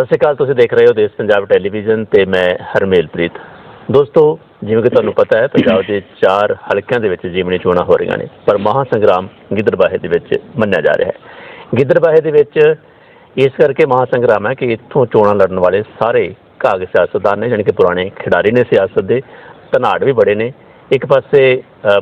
ਸਤਿ ਸ਼੍ਰੀ ਅਕਾਲ, ਤੁਸੀਂ ਦੇਖ ਰਹੇ ਹੋ ਦੇਸ਼ ਪੰਜਾਬ ਟੈਲੀਵਿਜ਼ਨ ਤੇ ਮੈਂ ਹਰਮੇਲਪ੍ਰੀਤ। ਦੋਸਤੋ, ਜਿਵੇਂ ਕਿ ਤੁਹਾਨੂੰ ਪਤਾ ਹੈ, ਪੰਜਾਬ ਦੇ ਚਾਰ ਹਲਕਿਆਂ ਦੇ ਵਿੱਚ ਜਿਮਨੀ ਚੋਣਾਂ ਹੋ ਰਹੀਆਂ ਨੇ, ਪਰ ਮਹਾ ਸੰਗਰਾਮ ਗਿੱਦੜਬਾਹੇ ਦੇ ਵਿੱਚ ਮੰਨਿਆ ਜਾ ਰਿਹਾ ਹੈ। ਗਿੱਦੜਬਾਹੇ ਦੇ ਵਿੱਚ ਇਸ ਕਰਕੇ ਮਹਾ ਸੰਗਰਾਮ ਹੈ ਕਿ ਇੱਥੋਂ ਚੋਣਾਂ ਲੜਨ ਵਾਲੇ ਸਾਰੇ ਕਾਗ ਸਿਆਸਤਦਾਨ ਨੇ, ਜਾਣੀ ਕਿ ਪੁਰਾਣੇ ਖਿਡਾਰੀ ਨੇ ਸਿਆਸਤ ਦੇ, ਧਨਾੜ ਵੀ ਬੜੇ ਨੇ। ਇੱਕ ਪਾਸੇ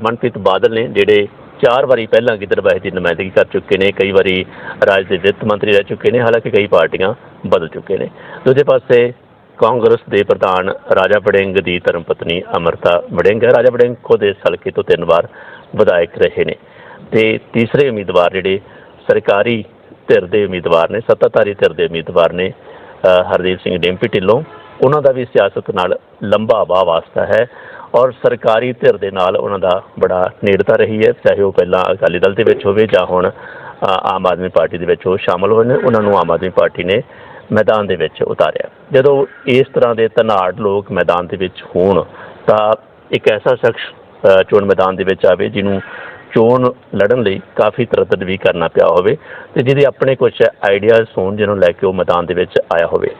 ਮਨਪ੍ਰੀਤ ਬਾਦਲ ਨੇ, ਜਿਹੜੇ ਚਾਰ ਵਾਰੀ ਪਹਿਲਾਂ ਗਿੱਦੜਬਾਹੇ ਦੀ ਨੁਮਾਇੰਦਗੀ ਕਰ ਚੁੱਕੇ ਨੇ, ਕਈ ਵਾਰੀ ਰਾਜ ਦੇ ਵਿੱਤ ਮੰਤਰੀ ਰਹਿ ਚੁੱਕੇ ਨੇ, ਹਾਲਾਂਕਿ ਕਈ ਪਾਰਟੀਆਂ ਬਦਲ ਚੁੱਕੇ ਨੇ। ਦੂਜੇ ਪਾਸੇ ਕਾਂਗਰਸ ਦੇ ਪ੍ਰਧਾਨ ਰਾਜਾ ਵੜਿੰਗ ਦੀ ਧਰਮਪਤਨੀ ਅਮਰਤਾ ਵੜਿੰਗ ਹੈ। ਰਾਜਾ ਵੜਿੰਗ ਖੁਦ ਇਸ ਹਲਕੇ ਤੋਂ ਤਿੰਨ ਵਾਰ ਵਿਧਾਇਕ ਰਹੇ ਨੇ ਤੇ ਤੀਸਰੇ ਉਮੀਦਵਾਰ ਜਿਹੜੇ ਸਰਕਾਰੀ ਧਿਰ ਦੇ ਉਮੀਦਵਾਰ ਨੇ, ਸੱਤਾਧਾਰੀ ਧਿਰ ਦੇ ਉਮੀਦਵਾਰ ਨੇ ਹਰਦੀਪ ਸਿੰਘ ਡਿੰਪੀ ਢਿੱਲੋਂ, ਉਹਨਾਂ ਦਾ ਵੀ ਸਿਆਸਤ ਨਾਲ ਲੰਬਾ ਵਾਹ ਵਾਸਤਾ ਹੈ। ਔਰ ਸਰਕਾਰੀ ਧਿਰ ਦੇ ਨਾਲ ਉਹਨਾਂ ਦਾ ਬੜਾ ਨੇੜਤਾ ਰਹੀ ਹੈ, ਚਾਹੇ ਉਹ ਪਹਿਲਾਂ ਅਕਾਲੀ ਦਲ ਦੇ ਵਿੱਚ ਹੋਵੇ ਜਾਂ ਹੁਣ ਆਮ ਆਦਮੀ ਪਾਰਟੀ ਦੇ ਵਿੱਚ ਉਹ ਸ਼ਾਮਲ ਹੋਏ ਨੇ ਉਹਨਾਂ ਨੂੰ ਆਮ ਆਦਮੀ ਪਾਰਟੀ ਨੇ ਮੈਦਾਨ ਦੇ ਵਿੱਚ ਉਤਾਰਿਆ। ਜਦੋਂ ਇਸ ਤਰ੍ਹਾਂ ਦੇ ਤਨਾੜ ਲੋਕ ਮੈਦਾਨ ਦੇ ਵਿੱਚ ਹੋਣ, ਤਾਂ ਇੱਕ ਐਸਾ ਸ਼ਖਸ ਚੋਣ ਮੈਦਾਨ ਦੇ ਵਿੱਚ ਆਵੇ ਜਿਹਨੂੰ ਚੋਣ ਲੜਨ ਲਈ ਕਾਫੀ ਤਰੱਦਦ ਵੀ ਕਰਨਾ ਪਿਆ ਹੋਵੇ ਤੇ ਜਿਹਦੇ ਆਪਣੇ ਕੁਝ ਆਈਡੀਆਜ਼ ਹੋਣ ਜਿਹਨੂੰ ਲੈ ਕੇ ਉਹ ਮੈਦਾਨ ਦੇ ਵਿੱਚ ਆਇਆ ਹੋਵੇ।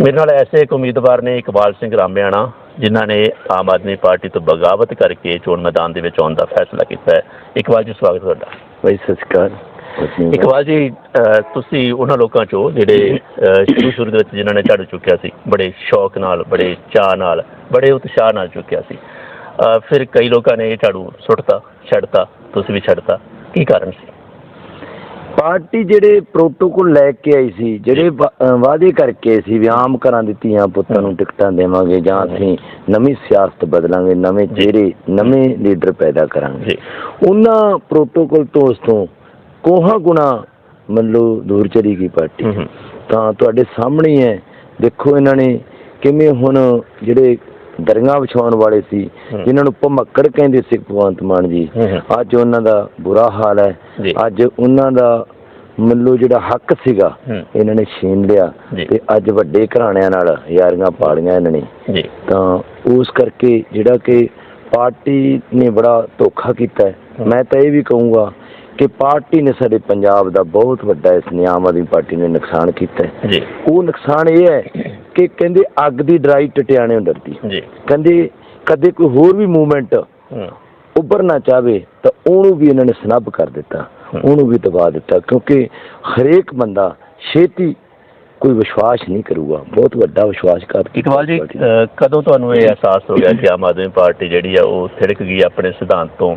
ਮੇਰੇ ਨਾਲ ਐਸੇ ਇੱਕ ਉਮੀਦਵਾਰ ਨੇ, ਇਕਬਾਲ ਸਿੰਘ ਰਾਮਿਆਣਾ ਜਿਨ੍ਹਾਂ ਨੇ ਆਮ ਆਦਮੀ ਪਾਰਟੀ ਤੋਂ ਬਗਾਵਤ ਕਰਕੇ ਚੋਣ ਮੈਦਾਨ ਦੇ ਵਿੱਚ ਆਉਣ ਦਾ ਫੈਸਲਾ ਕੀਤਾ ਹੈ। ਇਕਬਾਲ ਜੀ ਸਵਾਗਤ ਤੁਹਾਡਾ। ਬਾਈ ਸਤਿ ਸ਼੍ਰੀ ਅਕਾਲ। ਅਸੀਂ ਇਕਬਾਲ ਜੀ ਤੁਸੀਂ ਉਹਨਾਂ ਲੋਕਾਂ ਚੋਂ ਜਿਹੜੇ ਸ਼ੁਰੂ ਸ਼ੁਰੂ ਦੇ ਵਿੱਚ ਜਿਨ੍ਹਾਂ ਨੇ ਝਾੜੂ ਚੁੱਕਿਆ ਸੀ ਬੜੇ ਸ਼ੌਕ ਨਾਲ ਬੜੇ ਚਾਅ ਨਾਲ ਬੜੇ ਉਤਸ਼ਾਹ ਨਾਲ ਚੁੱਕਿਆ ਸੀ। ਫਿਰ ਕਈ ਲੋਕਾਂ ਨੇ ਇਹ ਝਾੜੂ ਸੁੱਟਤਾ ਛੱਡਤਾ ਤੁਸੀਂ ਵੀ ਛੱਡਤਾ। ਕੀ ਕਾਰਨ ਸੀ? ਪਾਰਟੀ ਜਿਹੜੇ ਪ੍ਰੋਟੋਕੋਲ ਲੈ ਕੇ ਆਈ ਸੀ ਜਿਹੜੇ ਵਾ- ਅਹ ਵਾਅਦੇ ਕਰਕੇ ਸੀ ਵੀ ਆਮ ਘਰਾਂ ਦੀ ਧੀਆਂ ਪੁੱਤਾਂ ਨੂੰ ਟਿਕਟਾਂ ਦੇਵਾਂਗੇ ਜਾਂ ਅਸੀਂ ਨਵੀਂ ਸਿਆਸਤ ਬਦਲਾਂਗੇ ਨਵੇਂ ਚਿਹਰੇ ਨਵੇਂ ਲੀਡਰ ਪੈਦਾ ਕਰਾਂਗੇ। ਜੀ। ਉਹਨਾਂ ਪ੍ਰੋਟੋਕੋਲ ਤੋਂ ਉਸ ਤੋਂ ਕੋਹਾ ਗੁਣਾ ਮੰਨ ਲਓ ਦੂਰ ਚਲੀ ਗਈ ਪਾਰਟੀ। ਤਾਂ ਤੁਹਾਡੇ ਸਾਹਮਣੇ ਹੀ ਹੈ। ਦੇਖੋ ਇਹਨਾਂ ਨੇ ਕਿਵੇਂ ਹੁਣ ਜਿਹੜੇ ਦਰੀਆਂ ਵਿਛਾਉਣ ਵਾਲੇ ਸੀ। ਜਿਨ੍ਹਾਂ ਨੂੰ ਭਮੱਕੜ ਕਹਿੰਦੇ ਸੀ ਭਗਵੰਤ ਮਾਨ ਜੀ ਅੱਜ ਉਹਨਾਂ ਦਾ ਬੁਰਾ ਹਾਲ ਹੈ। ਅੱਜ ਉਹਨਾਂ ਦਾ ਮੱਲੋ ਜਿਹੜਾ ਹੱਕ ਸੀਗਾ। ਇਹਨਾਂ ਨੇ ਛੀਨ ਲਿਆ। ਤੇ ਅੱਜ ਵੱਡੇ ਘਰਾਣਿਆਂ ਨਾਲ ਯਾਰੀਆਂ ਪਾਲੀਆਂ ਇਹਨਾਂ ਨੇ ਤਾਂ ਉਸ ਕਰਕੇ ਜਿਹੜਾ ਕਿ ਪਾਰਟੀ ਨੇ ਬੜਾ ਧੋਖਾ ਕੀਤਾ। ਮੈਂ ਤਾਂ ਇਹ ਵੀ ਕਹੂੰਗਾ ਕਿ ਪਾਰਟੀ ਨੇ ਸਾਡੇ ਪੰਜਾਬ ਦਾ ਬਹੁਤ ਵੱਡਾ ਇਸ ਨੇ ਆਮ ਆਦਮੀ ਪਾਰਟੀ ਨੇ ਨੁਕਸਾਨ ਕੀਤਾ ਜੀ। ਉਹ ਨੁਕਸਾਨ ਇਹ ਹੈ ਕਿ ਕਹਿੰਦੇ ਅੱਗ ਦੀ ਡਰਾਈ ਟਟਿਆਣੇ ਡਰਦੀ ਜੀ। ਕਹਿੰਦੇ ਕਦੇ ਕੋਈ ਹੋਰ ਵੀ ਮੂਵਮੈਂਟ ਉੱਭਰਨਾ ਚਾਹਵੇ ਤਾਂ ਉਹਨੂੰ ਵੀ ਇਹਨਾਂ ਨੇ ਸਨੱਬ ਕਰ ਦਿੱਤਾ। ਉਹਨੂੰ ਵੀ ਦਬਾ ਦਿੱਤਾ ਕਿਉਂਕਿ ਹਰੇਕ ਬੰਦਾ ਛੇਤੀ ਕੋਈ ਵਿਸ਼ਵਾਸ ਨਹੀਂ ਕਰੂਗਾ। ਬਹੁਤ ਵੱਡਾ ਵਿਸ਼ਵਾਸਘਾਤ ਇਕਬਾਲ ਜੀ ਕਦੋਂ ਤੁਹਾਨੂੰ ਇਹ ਅਹਿਸਾਸ ਹੋ ਗਿਆ ਕਿ ਆਮ ਆਦਮੀ ਪਾਰਟੀ ਜਿਹੜੀ ਆ ਉਹ ਥਿੜਕ ਗਈ ਆਪਣੇ ਸਿਧਾਂਤ? ਤੋਂ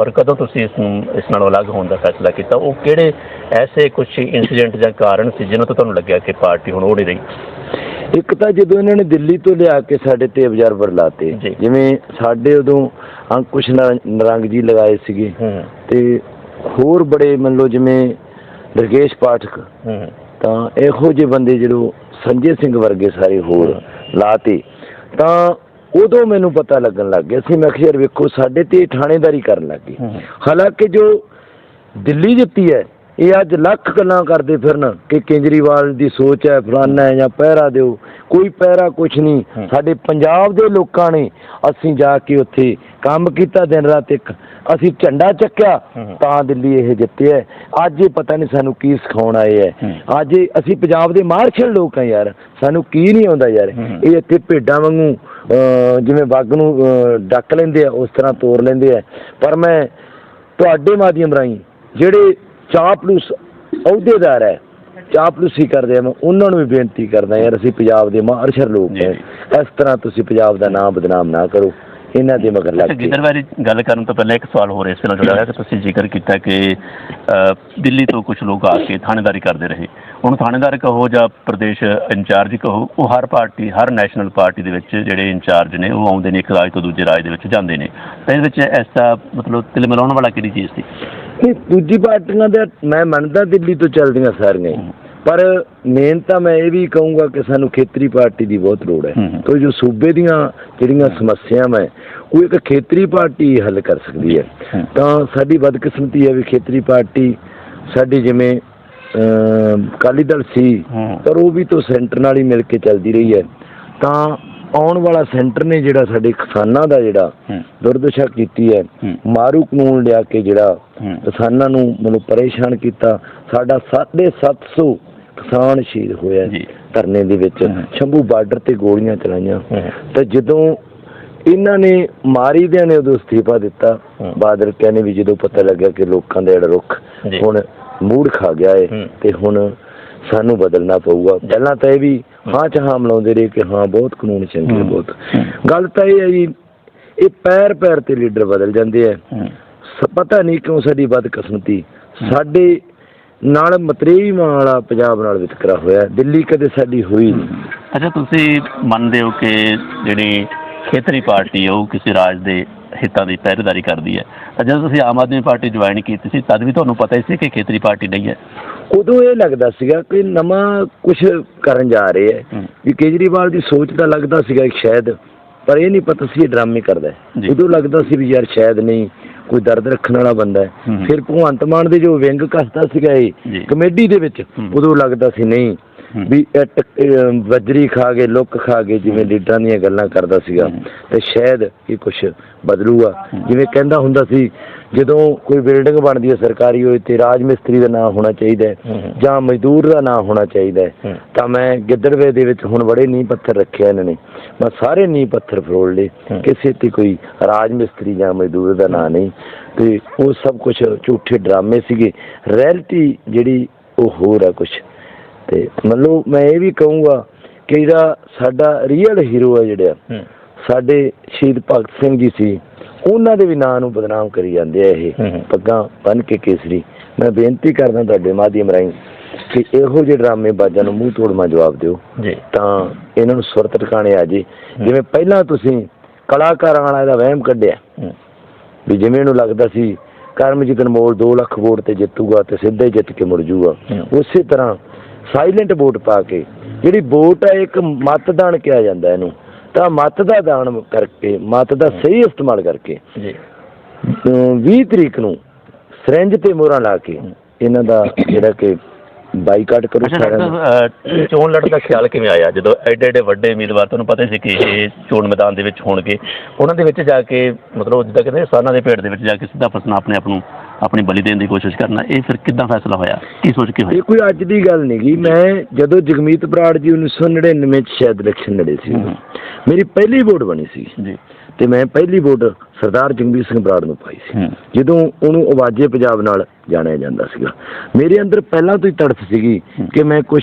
ਔਰ ਕਦੋਂ ਤੁਸੀਂ ਇਸ ਨੂੰ ਇਸ ਨਾਲੋਂ ਅਲੱਗ ਹੋਣ ਦਾ ਫੈਸਲਾ ਕੀਤਾ? ਉਹ ਕਿਹੜੇ ਐਸੇ ਕੁਝ ਇਨਸੀਡੈਂਟ ਜਾਂ ਕਾਰਨ ਸੀ ਜਿਨ੍ਹਾਂ ਤੋਂ ਤੁਹਾਨੂੰ ਲੱਗਿਆ ਕਿ ਪਾਰਟੀ ਹੁਣ ਉਹ ਨਹੀਂ ਰਹੀ? ਇੱਕ ਤਾਂ ਜਦੋਂ ਇਹਨਾਂ ਨੇ ਦਿੱਲੀ ਤੋਂ ਲਿਆ ਕੇ ਸਾਡੇ ਤੇ ਅਬਜ਼ਰਵਰ ਲਾਤੇ। ਜਿਵੇਂ ਸਾਡੇ ਉਦੋਂ ਅੰਕੁਸ਼ ਨਰ- ਨਰੰਗ ਜੀ ਲਗਾਏ ਸੀਗੇ ਤੇ ਹੋਰ ਬੜੇ ਮੰਨ ਲਓ ਜਿਵੇਂ ਦਰਗੇਸ਼ ਪਾਠਕ ਤਾਂ ਇਹੋ ਜਿਹੇ ਬੰਦੇ ਜਦੋਂ ਸੰਜੇ ਸਿੰਘ ਵਰਗੇ ਸਾਰੇ ਹੋਰ ਲਾਤੇ ਤਾਂ ਉਦੋਂ ਮੈਨੂੰ ਪਤਾ ਲੱਗਣ ਲੱਗ ਗਿਆ ਸੀ ਮੈਂ ਕਿਹਾ ਯਾਰ ਵੇਖੋ ਸਾਡੇ ਤੇ ਥਾਣੇਦਾਰੀ ਕਰਨ ਲੱਗ ਹੂੰ। ਹਾਲਾਂਕਿ ਜੋ ਦਿੱਲੀ ਜਿੱਤੀ ਹੈ ਇਹ ਅੱਜ ਲੱਖ ਗੱਲਾਂ ਕਰਦੇ ਫਿਰਨ ਕਿ ਕੇਜਰੀਵਾਲ ਦੀ ਸੋਚ ਹੈ ਫਲਾਨਾ ਹੈ ਜਾਂ ਪਹਿਰਾ ਦਿਓ ਕੋਈ ਪਹਿਰਾ ਕੁਛ ਨਹੀਂ। ਸਾਡੇ ਪੰਜਾਬ ਦੇ ਲੋਕਾਂ ਨੇ ਅਸੀਂ ਜਾ ਕੇ ਉੱਥੇ ਕੰਮ ਕੀਤਾ ਦਿਨ ਰਾਤ ਇੱਕ ਅਸੀਂ ਝੰਡਾ ਚੱਕਿਆ। ਤਾਂ ਦਿੱਲੀ ਇਹ ਜਿੱਤਿਆ ਹੈ। ਅੱਜ ਇਹ ਪਤਾ ਨਹੀਂ ਸਾਨੂੰ ਕੀ ਸਿਖਾਉਣ ਆਏ ਹੈ। ਅੱਜ ਅਸੀਂ ਪੰਜਾਬ ਦੇ ਮਾਰਸ਼ਲ ਲੋਕ ਆ ਯਾਰ ਸਾਨੂੰ ਕੀ ਨਹੀਂ ਆਉਂਦਾ ਯਾਰ। ਇਹ ਇੱਥੇ ਭੇਡਾਂ ਵਾਂਗੂ ਜਿਵੇਂ ਵੱਗ ਨੂੰ ਡੱਕ ਲੈਂਦੇ ਆ ਉਸ ਤਰ੍ਹਾਂ ਤੋੜ ਲੈਂਦੇ ਆ ਪਰ ਮੈਂ ਤੁਹਾਡੇ ਮਾਧਿਅਮ ਰਾਹੀਂ ਜਿਹੜੇ ਚਾਪਲੂਸ ਅਹੁਦੇਦਾਰ ਹੈ ਚਾਪਲੂਸੀ ਕਰਦੇ ਆ ਮੈਂ ਉਹਨਾਂ ਨੂੰ ਵੀ ਬੇਨਤੀ ਕਰਦਾ ਯਾਰ ਅਸੀਂ ਪੰਜਾਬ ਦੇ ਮਾਰਸ਼ਲ ਲੋਕ। ਹਾਂ ਇਸ ਤਰ੍ਹਾਂ ਤੁਸੀਂ ਪੰਜਾਬ ਦਾ ਨਾਮ ਬਦਨਾਮ ਨਾ ਕਰੋ ਇਹਨਾਂ ਦੇ ਮਗਰ ਲੱਗ ਕੇ। ਗਿੱਦੜ ਬਾਰੇ ਗੱਲ ਕਰਨ ਤੋਂ ਪਹਿਲਾਂ ਇੱਕ ਸਵਾਲ ਹੋਰ ਇਸ ਨਾਲ ਜੁੜਿਆ ਹੋਇਆ ਕਿ ਤੁਸੀਂ ਜ਼ਿਕਰ ਕੀਤਾ ਕਿ ਦਿੱਲੀ ਤੋਂ ਕੁਝ ਲੋਕ ਆ ਕੇ ਥਾਣੇਦਾਰੀ ਕਰਦੇ ਰਹੇ। ਹੁਣ ਥਾਣੇਦਾਰ ਕਹੋ ਜਾਂ ਪ੍ਰਦੇਸ਼ ਇੰਚਾਰਜ ਕਹੋ ਉਹ ਹਰ ਪਾਰਟੀ ਹਰ ਨੈਸ਼ਨਲ ਪਾਰਟੀ ਦੇ ਵਿੱਚ ਜਿਹੜੇ ਇੰਚਾਰਜ ਨੇ ਉਹ ਆਉਂਦੇ ਨੇ ਇੱਕ ਰਾਜ ਤੋਂ ਦੂਜੇ ਰਾਜ ਦੇ ਵਿੱਚ ਜਾਂਦੇ ਨੇ। ਤਾਂ ਇਹਦੇ ਵਿੱਚ ਐਸਾ ਮਤਲਬ ਤਿਲ ਮਿਲਾਉਣ ਵਾਲਾ ਕਿਹੜੀ ਚੀਜ਼ ਸੀ? ਨਹੀਂ ਦੂਜੀ ਪਾਰਟੀਆਂ ਦੇ ਮੈਂ ਮੰਨਦਾ ਦਿੱਲੀ ਤੋਂ ਚੱਲਦੀਆਂ ਸਾਰੀਆਂ ਹੀ। ਪਰ ਮੇਨ ਤਾਂ ਮੈਂ ਇਹ ਵੀ ਕਹੂੰਗਾ ਕਿ ਸਾਨੂੰ ਖੇਤਰੀ ਪਾਰਟੀ ਦੀ ਬਹੁਤ ਲੋੜ ਹੈ। ਤੋ ਜੋ ਸੂਬੇ ਦੀਆਂ ਜਿਹੜੀਆਂ ਸਮੱਸਿਆਵਾਂ ਹੈ ਉਹ ਇੱਕ ਖੇਤਰੀ ਪਾਰਟੀ ਹੱਲ ਕਰ ਸਕਦੀ ਹੈ। ਤਾਂ ਸਾਡੀ ਬਦਕਿਸਮਤੀ ਹੈ ਵੀ ਖੇਤਰੀ ਪਾਰਟੀ ਸਾਡੀ ਜਿਵੇਂ ਅਕਾਲੀ ਦਲ ਸੀ। ਪਰ ਉਹ ਵੀ ਤੋਂ ਸੈਂਟਰ ਨਾਲ ਹੀ ਮਿਲ ਕੇ ਚੱਲਦੀ ਰਹੀ ਹੈ ਤਾਂ ਆਉਣ ਵਾਲਾ ਸੈਂਟਰ ਨੇ ਜਿਹੜਾ ਸਾਡੇ ਕਿਸਾਨਾਂ ਦਾ ਜਿਹੜਾ ਦੁਰਦਸ਼ਾ ਕੀਤੀ ਹੈ। ਮਾਰੂ ਕਾਨੂੰਨ ਲਿਆ ਕੇ ਜਿਹੜਾ ਕਿਸਾਨਾਂ ਨੂੰ ਮਤਲਬ ਪਰੇਸ਼ਾਨ ਕੀਤਾ ਸਾਡਾ 750 ਕਿਸਾਨ ਸ਼ਹੀਦ ਹੋਇਆ ਜੀ। ਧਰਨੇ ਦੇ ਵਿੱਚ। ਸ਼ੰਭੂ ਬਾਰਡਰ ਤੇ ਗੋਲੀਆਂ ਚਲਾਈਆਂ। ਤੇ ਜਦੋਂ ਇਹਨਾਂ ਨੇ ਮਾਰੀ ਦਿਆਂ ਨੇ ਉਦੋਂ ਅਸਤੀਫਾ ਦਿੱਤਾ ਹਮ। ਬਾਦਲ ਕਹਿੰਦੇ ਵੀ ਜਦੋਂ ਪਤਾ ਲੱਗਾ ਕਿ ਲੋਕਾਂ ਦਾ ਜਿਹੜਾ ਰੁੱਖ ਜੀ। ਹੁਣ ਮੂਡ ਖਾ ਗਿਆ ਏ ਹਮ। ਤੇ ਹੁਣ ਸਾਨੂੰ ਬਦਲਣਾ ਪਊਗਾ ਪਹਿਲਾਂ ਤਾਂ ਇਹ ਵੀ ਹਾਂ ਚ ਹਾਂ ਮਿਲਾਉਂਦੇ ਰਹੇ ਕਿ ਹਾਂ ਬਹੁਤ ਕਾਨੂੰਨ ਚੰਗੇ। ਬਹੁਤ ਗੱਲ ਤਾਂ ਇਹ ਹੈ ਜੀ ਇਹ ਪੈਰ ਪੈਰ ਤੇ ਲੀਡਰ ਬਦਲ ਜਾਂਦੇ ਆ ਸ- ਪਤਾ ਨਹੀਂ ਕਿਉਂ ਸਾਡੀ ਬਦਕਿਸਮਤੀ ਸਾਡੇ ਨਾਲ ਮਤਰੇਈ ਮਾਂ ਵਾਲਾ ਪੰਜਾਬ ਨਾਲ ਵਿਤਕਰਾ ਹੋਇਆ। ਦਿੱਲੀ ਕਦੇ ਸਾਡੀ ਹੋਈ ਨਹੀਂ। ਅੱਛਾ ਤੁਸੀਂ ਮੰਨਦੇ ਹੋ ਕਿ ਜਿਹੜੀ ਖੇਤਰੀ ਪਾਰਟੀ ਹੈ ਉਹ ਕਿਸੇ ਰਾਜ ਦੇ ਹਿੱਤਾਂ ਦੀ ਪਹਿਰੇਦਾਰੀ ਕਰਦੀ ਹੈ? ਤਾਂ ਜਦੋਂ ਤੁਸੀਂ ਆਮ ਆਦਮੀ ਪਾਰਟੀ ਜੁਆਇਨ ਕੀਤੀ ਸੀ ਤਦ ਵੀ ਤੁਹਾਨੂੰ ਪਤਾ ਹੀ ਸੀ ਕਿ ਖੇਤਰੀ ਪਾਰਟੀ ਨਹੀਂ ਹੈ। ਉਦੋਂ ਇਹ ਲੱਗਦਾ ਸੀਗਾ ਕਿ ਨਵਾਂ ਕੁਝ ਕਰਨ ਜਾ ਰਹੇ ਹੈ। ਵੀ ਕੇਜਰੀਵਾਲ ਦੀ ਸੋਚ ਤਾਂ ਲੱਗਦਾ ਸੀਗਾ ਸ਼ਾਇਦ ਪਰ ਇਹ ਨਹੀਂ ਪਤਾ ਸੀ ਇਹ ਡਰਾਮੇ ਕਰਦਾ। ਉਦੋਂ ਲੱਗਦਾ ਸੀ ਵੀ ਯਾਰ ਸ਼ਾਇਦ ਨਹੀਂ। ਕੋਈ ਦਰਦ ਰੱਖਣ ਵਾਲਾ ਬੰਦਾ ਹੈ। ਫਿਰ ਭਗਵੰਤ ਮਾਨ ਦੇ ਜੋ ਵਿੰਗ ਕੱਸਦਾ ਸੀਗਾ। ਇਹ ਕਮੇਡੀ ਦੇ ਵਿੱਚ। ਉਦੋਂ ਲੱਗਦਾ ਸੀ ਨਹੀਂ। ਵੀ ਇਹ ਟਕ- ਅਹ ਵਜਰੀ ਖਾ ਕੇ ਲੁੱਕ ਖਾ ਕੇ ਜਿਵੇਂ ਲੀਡਰਾਂ ਦੀਆਂ ਗੱਲਾਂ ਕਰਦਾ ਸੀਗਾ। ਤੇ ਸ਼ਾਇਦ ਇਹ ਕੁਝ ਬਦਲੂਗਾ। ਜਿਵੇਂ ਕਹਿੰਦਾ ਹੁੰਦਾ ਸੀ ਜਦੋਂ ਕੋਈ ਬਿਲਡਿੰਗ ਬਣਦੀ ਹੈ ਸਰਕਾਰੀ ਹੋਏ ਤੇ ਰਾਜ ਮਿਸਤਰੀ ਦਾ ਨਾਮ ਹੋਣਾ ਚਾਹੀਦਾ ਹੈ ਹਮ। ਜਾਂ ਮਜ਼ਦੂਰ ਦਾ ਨਾਮ ਹੋਣਾ ਚਾਹੀਦਾ ਹੈ ਹਮ। ਤਾਂ ਮੈਂ ਗਿੱਦੜਵੇ ਦੇ ਵਿੱਚ ਹੁਣ ਬੜੇ ਨੀਂਹ ਪੱਥਰ ਰੱਖਿਆ ਇਹਨਾਂ ਨੇ ਮੈਂ ਸਾਰੇ ਨੀਂਹ ਪੱਥਰ ਫਰੋੜ ਲਏ ਹਮ। ਕਿਸੇ ਤੇ ਕੋਈ ਰਾਜ ਮਿਸਤਰੀ ਜਾਂ ਮਜ਼ਦੂਰ ਦਾ ਨਾਂ ਨਹੀਂ ਤੇ ਉਹ ਸਭ ਕੁਝ ਝੂਠੇ ਡਰਾਮੇ ਸੀਗੇ ਰਿਐਲਿਟੀ ਜਿਹੜੀ ਉਹ ਹੋਰ ਆ ਕੁਝ ਤੇ ਮਤਲਬ ਮੈਂ ਇਹ ਵੀ ਕਹੂੰਗਾ ਕਿ ਜਿਹੜਾ ਸਾਡਾ ਰੀਅਲ ਹੀਰੋ ਹੈ ਜਿਹੜਾ ਸਾਡੇ ਸ਼ਹੀਦ ਭਗਤ ਸਿੰਘ ਜੀ ਸੀ। ਉਹਨਾਂ ਦੇ ਵੀ ਨਾਂ ਨੂੰ ਬਦਨਾਮ ਕਰੀ ਜਾਂਦੇ ਆ ਇਹ। ਪੱਗਾਂ ਬੰਨ ਕੇ ਕੇਸਰੀ। ਮੈਂ ਬੇਨਤੀ ਕਰਦਾ ਤੁਹਾਡੇ ਮਾਧਿਅਮ ਰਾਹੀਂ ਕਿ ਇਹੋ ਜਿਹੇ ਡਰਾਮੇ ਬਾਜਾਂ ਨੂੰ ਮੂੰਹ ਤੋੜਮਾ ਜਵਾਬ ਦਿਓ। ਜੀ। ਤਾਂ ਇਹਨਾਂ ਨੂੰ ਸੁਰਤ ਟਿਕਾਣੇ ਆ ਜੇ। ਜਿਵੇਂ ਪਹਿਲਾਂ ਤੁਸੀਂ ਕਲਾਕਾਰਾਂ ਵਾਲਾ ਇਹਦਾ ਵਹਿਮ ਕੱਢਿਆ। ਵੀ ਜਿਵੇਂ ਇਹਨੂੰ ਲੱਗਦਾ ਸੀ ਕਰਮਜੀਤ ਅਨਮੋਲ 2 ਲੱਖ ਵੋਟ ਤੇ ਜਿੱਤੂਗਾ ਤੇ ਸਿੱਧੇ ਜਿੱਤ ਕੇ ਮੁੜ ਜੂਗਾ। ਉਸੇ ਤਰ੍ਹਾਂ ਸਾਇਲੈਂਟ ਵੋਟ ਪਾ ਕੇ। ਜਿਹੜੀ ਵੋਟ ਹੈ ਇੱਕ ਮਤਦਾਨ ਕਿਹਾ ਜਾਂਦਾ ਇਹਨੂੰ। ਤਾਂ ਮਤ ਦਾ ਦਾਨ ਕਰਕੇ ਮਤ ਦਾ ਸਹੀ ਇਸਤੇਮਾਲ ਕਰਕੇ ਜੀ। ਅਮ 20 ਤਰੀਕ ਨੂੰ ਸਰੰਜ ਤੇ ਮੋਹਰਾਂ ਲਾ ਕੇ ਇਹਨਾਂ ਦਾ ਜਿਹੜਾ ਕਿ ਬਾਈਕਾਟ ਕਰੋ ਸਾਰਿਆਂ ਚੋਣ ਲੜਨ ਦਾ ਖਿਆਲ ਕਿਵੇਂ ਆਇਆ? ਜਦੋਂ ਐਡੇ ਐਡੇ ਵੱਡੇ ਉਮੀਦਵਾਰ ਤੁਹਾਨੂੰ ਪਤਾ ਸੀ ਕਿ ਇਹ ਚੋਣ ਮੈਦਾਨ ਦੇ ਵਿੱਚ ਹੋਣਗੇ। ਉਹਨਾਂ ਦੇ ਵਿੱਚ ਜਾ ਕੇ ਮਤਲਬ ਜਿੱਦਾਂ ਕਹਿੰਦੇ ਸਾਨਾਂ ਦੇ ਭੇਡ ਦੇ ਵਿੱਚ ਜਾ ਕੇ ਸਿੱਧਾ ਫਸਣਾ ਆਪਣੇ ਆਪ ਨੂੰ ਆਪਣੀ ਬਲੀ ਦੇਣ ਦੀ ਕੋਸ਼ਿਸ਼ ਕਰਨਾ ਇਹ ਫਿਰ ਕਿੱਦਾਂ ਫੈਸਲਾ ਹੋਇਆ? ਕੀ ਸੋਚ ਕੇ ਹੋਇਆ? ਇਹ ਕੋਈ ਅੱਜ ਦੀ ਗੱਲ ਨਹੀਂ ਗੀ। ਮੈਂ ਜਦੋਂ ਜਗਮੀਤ ਬਰਾੜ ਜੀ 1999 ਚ ਸ਼ਾਇਦ ਇਲੈਕਸ਼ਨ ਲੜੇ ਸੀ। ਮੇਰੀ ਪਹਿਲੀ ਵੋਟ ਬਣੀ ਸੀ। ਜੀ। ਤੇ ਮੈਂ ਪਹਿਲੀ ਵੋਟ ਸਰਦਾਰ ਜਗਮੀਤ ਸਿੰਘ ਬਰਾੜ ਨੂੰ ਪਾਈ ਸੀ। ਜਦੋਂ ਉਹਨੂੰ ਆਵਾਜ਼ੇ ਪੰਜਾਬ ਨਾਲ ਜਾਣਿਆ ਜਾਂਦਾ ਸੀਗਾ। ਮੇਰੇ ਅੰਦਰ ਪਹਿਲਾਂ ਤੋਂ ਹੀ ਤੜਫ ਸੀਗੀ ਕਿ ਮੈਂ ਕੁਝ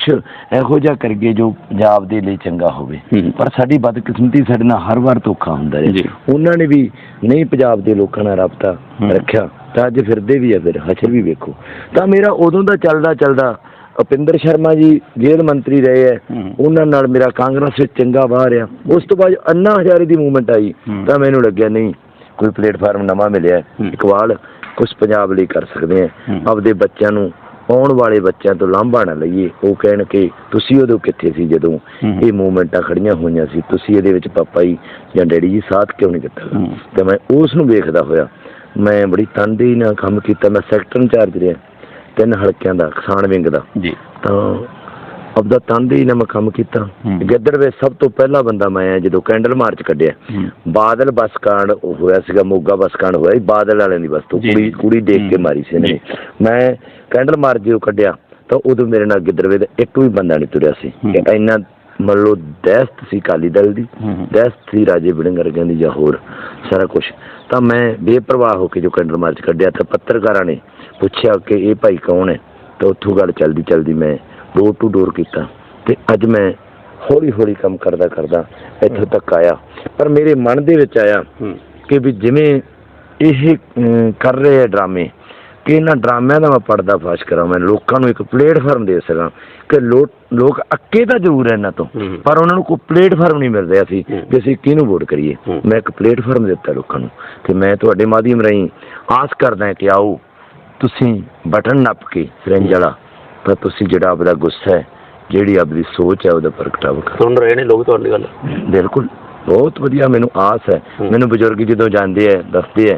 ਇਹੋ ਜਿਹਾ ਕਰੀਏ ਜੋ ਪੰਜਾਬ ਦੇ ਲਈ ਚੰਗਾ ਹੋਵੇ। ਪਰ ਸਾਡੀ ਬਦਕਿਸਮਤੀ ਸਾਡੇ ਨਾਲ ਹਰ ਵਾਰ ਧੋਖਾ ਹੁੰਦਾ ਹੈ। ਉਹਨਾਂ ਨੇ ਵੀ ਨਹੀਂ ਪੰਜਾਬ ਦੇ ਲੋਕਾਂ ਨਾਲ ਰਾਬਤਾ। ਰੱਖਿਆ ਤਾਂ ਅੱਜ ਫਿਰਦੇ ਵੀ ਆ ਫਿਰ ਹਸ਼ਰ ਵੀ ਵੇਖੋ। ਤਾਂ ਮੇਰਾ ਉਦੋਂ ਦਾ ਚੱਲਦਾ ਚੱਲਦਾ ਉਪਿੰਦਰ ਸ਼ਰਮਾ ਜੀ ਜੇਲ੍ਹ ਮੰਤਰੀ ਰਹੇ ਹੂੰ। ਉਹਨਾਂ ਨਾਲ ਮੇਰਾ ਕਾਂਗਰਸ ਵਿੱਚ ਚੰਗਾ ਵਾਹ ਰਿਹਾ ਉਸ ਤੋਂ ਬਾਅਦ ਅੰਨਾ ਹਜ਼ਾਰੇ ਦੀ ਮੂਵਮੈਂਟ ਆਈ। ਤਾਂ ਮੈਨੂੰ ਲੱਗਿਆ ਨਹੀਂ ਕੋਈ ਪਲੇਟਫਾਰਮ ਨਵਾਂ ਮਿਲਿਆ। ਇਕਬਾਲ ਕੁਝ ਪੰਜਾਬ ਲਈ ਕਰ ਸਕਦੇ ਆ। ਆਪਦੇ ਬੱਚਿਆਂ ਨੂੰ ਆਉਣ ਵਾਲੇ ਬੱਚਿਆਂ ਤੋਂ ਲਾਂਭਾ ਨਾ ਲਈਏ ਉਹ ਕਹਿਣ ਕਿ ਤੁਸੀਂ ਉਦੋਂ ਕਿੱਥੇ ਸੀ ਜਦੋਂ। ਇਹ ਮੂਵਮੈਂਟਾਂ ਖੜੀਆਂ ਹੋਈਆਂ ਸੀ ਤੁਸੀਂ ਇਹਦੇ ਵਿੱਚ ਪਾਪਾ ਜੀ ਜਾਂ ਡੈਡੀ ਜੀ ਸਾਥ ਕਿਉਂ ਨਹੀਂ ਦਿੱਤਾ। ਤੇ ਮੈਂ ਉਸ ਨੂੰ ਵੇਖਦਾ ਹੋਇਆ ਮੈਂ ਬੜੀ ਤਨਦੇਹੀ ਨਾਲ ਕੰਮ ਕੀਤਾ ਮੈਂ ਸੈਕਟਰ ਇੰਚਾਰਜ ਰਿਹਾ ਤਿੰਨ ਹਲਕਿਆਂ ਦਾ ਕਿਸਾਨ ਵਿੰਗ ਦਾ। ਜੀ। ਤਾਂ ਆਪਦਾ ਤਨਦੇਹੀ ਨਾਲ ਮੈਂ ਕੰਮ ਕੀਤਾ। ਗਿੱਦੜ ਵਿੱਚ ਸਭ ਤੋਂ ਪਹਿਲਾ ਬੰਦਾ ਮੈਂ ਆ ਜਦੋਂ ਕੈਂਡਲ ਮਾਰਚ ਕੱਢਿਆ। ਬਾਦਲ ਬੱਸ ਕਾਂਡ ਹੋਇਆ ਸੀਗਾ ਮੋਗਾ ਬੱਸ ਕਾਂਡ ਹੋਇਆ ਸੀ ਬਾਦਲ ਵਾਲਿਆਂ ਦੀ ਬੱਸ ਤੋਂ ਜੀ, ਕੁੜੀ। ਕੁੜੀ ਦੇਖ ਕੇ। ਮਾਰੀ ਸੀ ਇਹਨਾਂ। ਮੈਂ ਕੈਂਡਲ ਮਾਰਚ ਜਦੋਂ ਕੱਢਿਆ ਤਾਂ ਉਦੋਂ ਮੇਰੇ ਨਾਲ ਗਿੱਦੜਵੇ ਦਾ ਇੱਕ ਵੀ ਬੰਦਾ ਨਹੀਂ ਤੁਰਿਆ ਸੀ। ਇੰਨਾ ਮੰਨ ਲਓ ਦਹਿਸ਼ਤ ਸੀ ਕਾਲੀ ਦਲ ਦੀ। ਦਹਿਸ਼ਤ ਸੀ ਰਾਜੇ ਵੜਿੰਗ ਵਰਗਿਆਂ ਦੀ ਜਾਂ ਹੋਰ ਸਾਰਾ ਕੁਝ ਤਾਂ ਮੈਂ ਬੇਪਰਵਾਹ ਹੋ ਕੇ ਜੋ ਕੈਂਡਲ ਮਾਰਚ ਕੱਢਿਆ ਤਾਂ ਪੱਤਰਕਾਰਾਂ ਨੇ ਪੁੱਛਿਆ ਕਿ ਇਹ ਭਾਈ ਕੌਣ ਹੈ ਤਾਂ ਉੱਥੋਂ ਗੱਲ ਚਲਦੀ ਚਲਦੀ ਮੈਂ ਡੋਰ ਟੂ ਡੋਰ ਕੀਤਾ ਤੇ ਅੱਜ ਮੈਂ ਹੌਲੀ ਹੌਲੀ ਕੰਮ ਕਰਦਾ ਕਰਦਾ ਇੱਥੋਂ ਤੱਕ ਆਇਆ ਪਰ ਮੇਰੇ ਮਨ ਦੇ ਵਿੱਚ ਆਇਆ ਹੂੰ ਕਿ ਵੀ ਜਿਵੇਂ ਇਹ ਕਰ ਰਹੇ ਆ ਡਰਾਮੇ ਕਿ ਇਹਨਾਂ ਡਰਾਮਿਆਂ ਦਾ ਮੈਂ ਪਰਦਾ ਫਾਸ਼ ਕਰਾਂ ਮੈਂ ਲੋਕਾਂ ਨੂੰ ਇੱਕ ਪਲੇਟਫਾਰਮ ਦੇ ਸਕਾਂ ਕਿ ਲੋਕ ਅੱਕੇ ਤਾਂ ਜ਼ਰੂਰ ਹੈ ਇਹਨਾਂ ਤੋਂ ਹੂੰ। ਪਰ ਉਹਨਾਂ ਨੂੰ ਕੋਈ ਪਲੇਟਫਾਰਮ ਨਹੀਂ ਮਿਲ ਰਿਹਾ ਸੀ ਹੂੰ। ਕਿ ਅਸੀਂ ਕਿਹਨੂੰ ਵੋਟ ਕਰੀਏ ਹੂੰ। ਮੈਂ ਇੱਕ ਪਲੇਟਫਾਰਮ ਦਿੱਤਾ ਲੋਕਾਂ ਨੂੰ ਤੇ ਮੈਂ ਤੁਹਾਡੇ ਮਾਧਿਅਮ ਰਾਹੀਂ ਆਸ ਕਰਦਾ ਹਾਂ ਕਿ ਆਓ ਤੁਸੀਂ ਬਟਨ ਨੱਪ ਕੇ ਸਿਰੰਜ ਵਾਲਾ ਤਾਂ ਤੁਸੀਂ ਜਿਹੜਾ ਆਪਦਾ ਗੁੱਸਾ ਹੈ ਜਿਹੜੀ ਆਪਦੀ ਸੋਚ ਹੈ ਉਹਦਾ ਪ੍ਰਗਟਾਵਾ ਕਰੋ ਸੁਣ ਰਹੇ ਨੇ ਲੋਕ ਤੁਹਾਡੀ ਗੱਲ ਬਿਲਕੁਲ ਬਹੁਤ ਵਧੀਆ ਮੈਨੂੰ ਆਸ ਹੈ। ਮੈਨੂੰ ਬਜ਼ੁਰਗ ਜਦੋਂ ਜਾਂਦੇ ਐ ਦੱਸਦੇ ਐ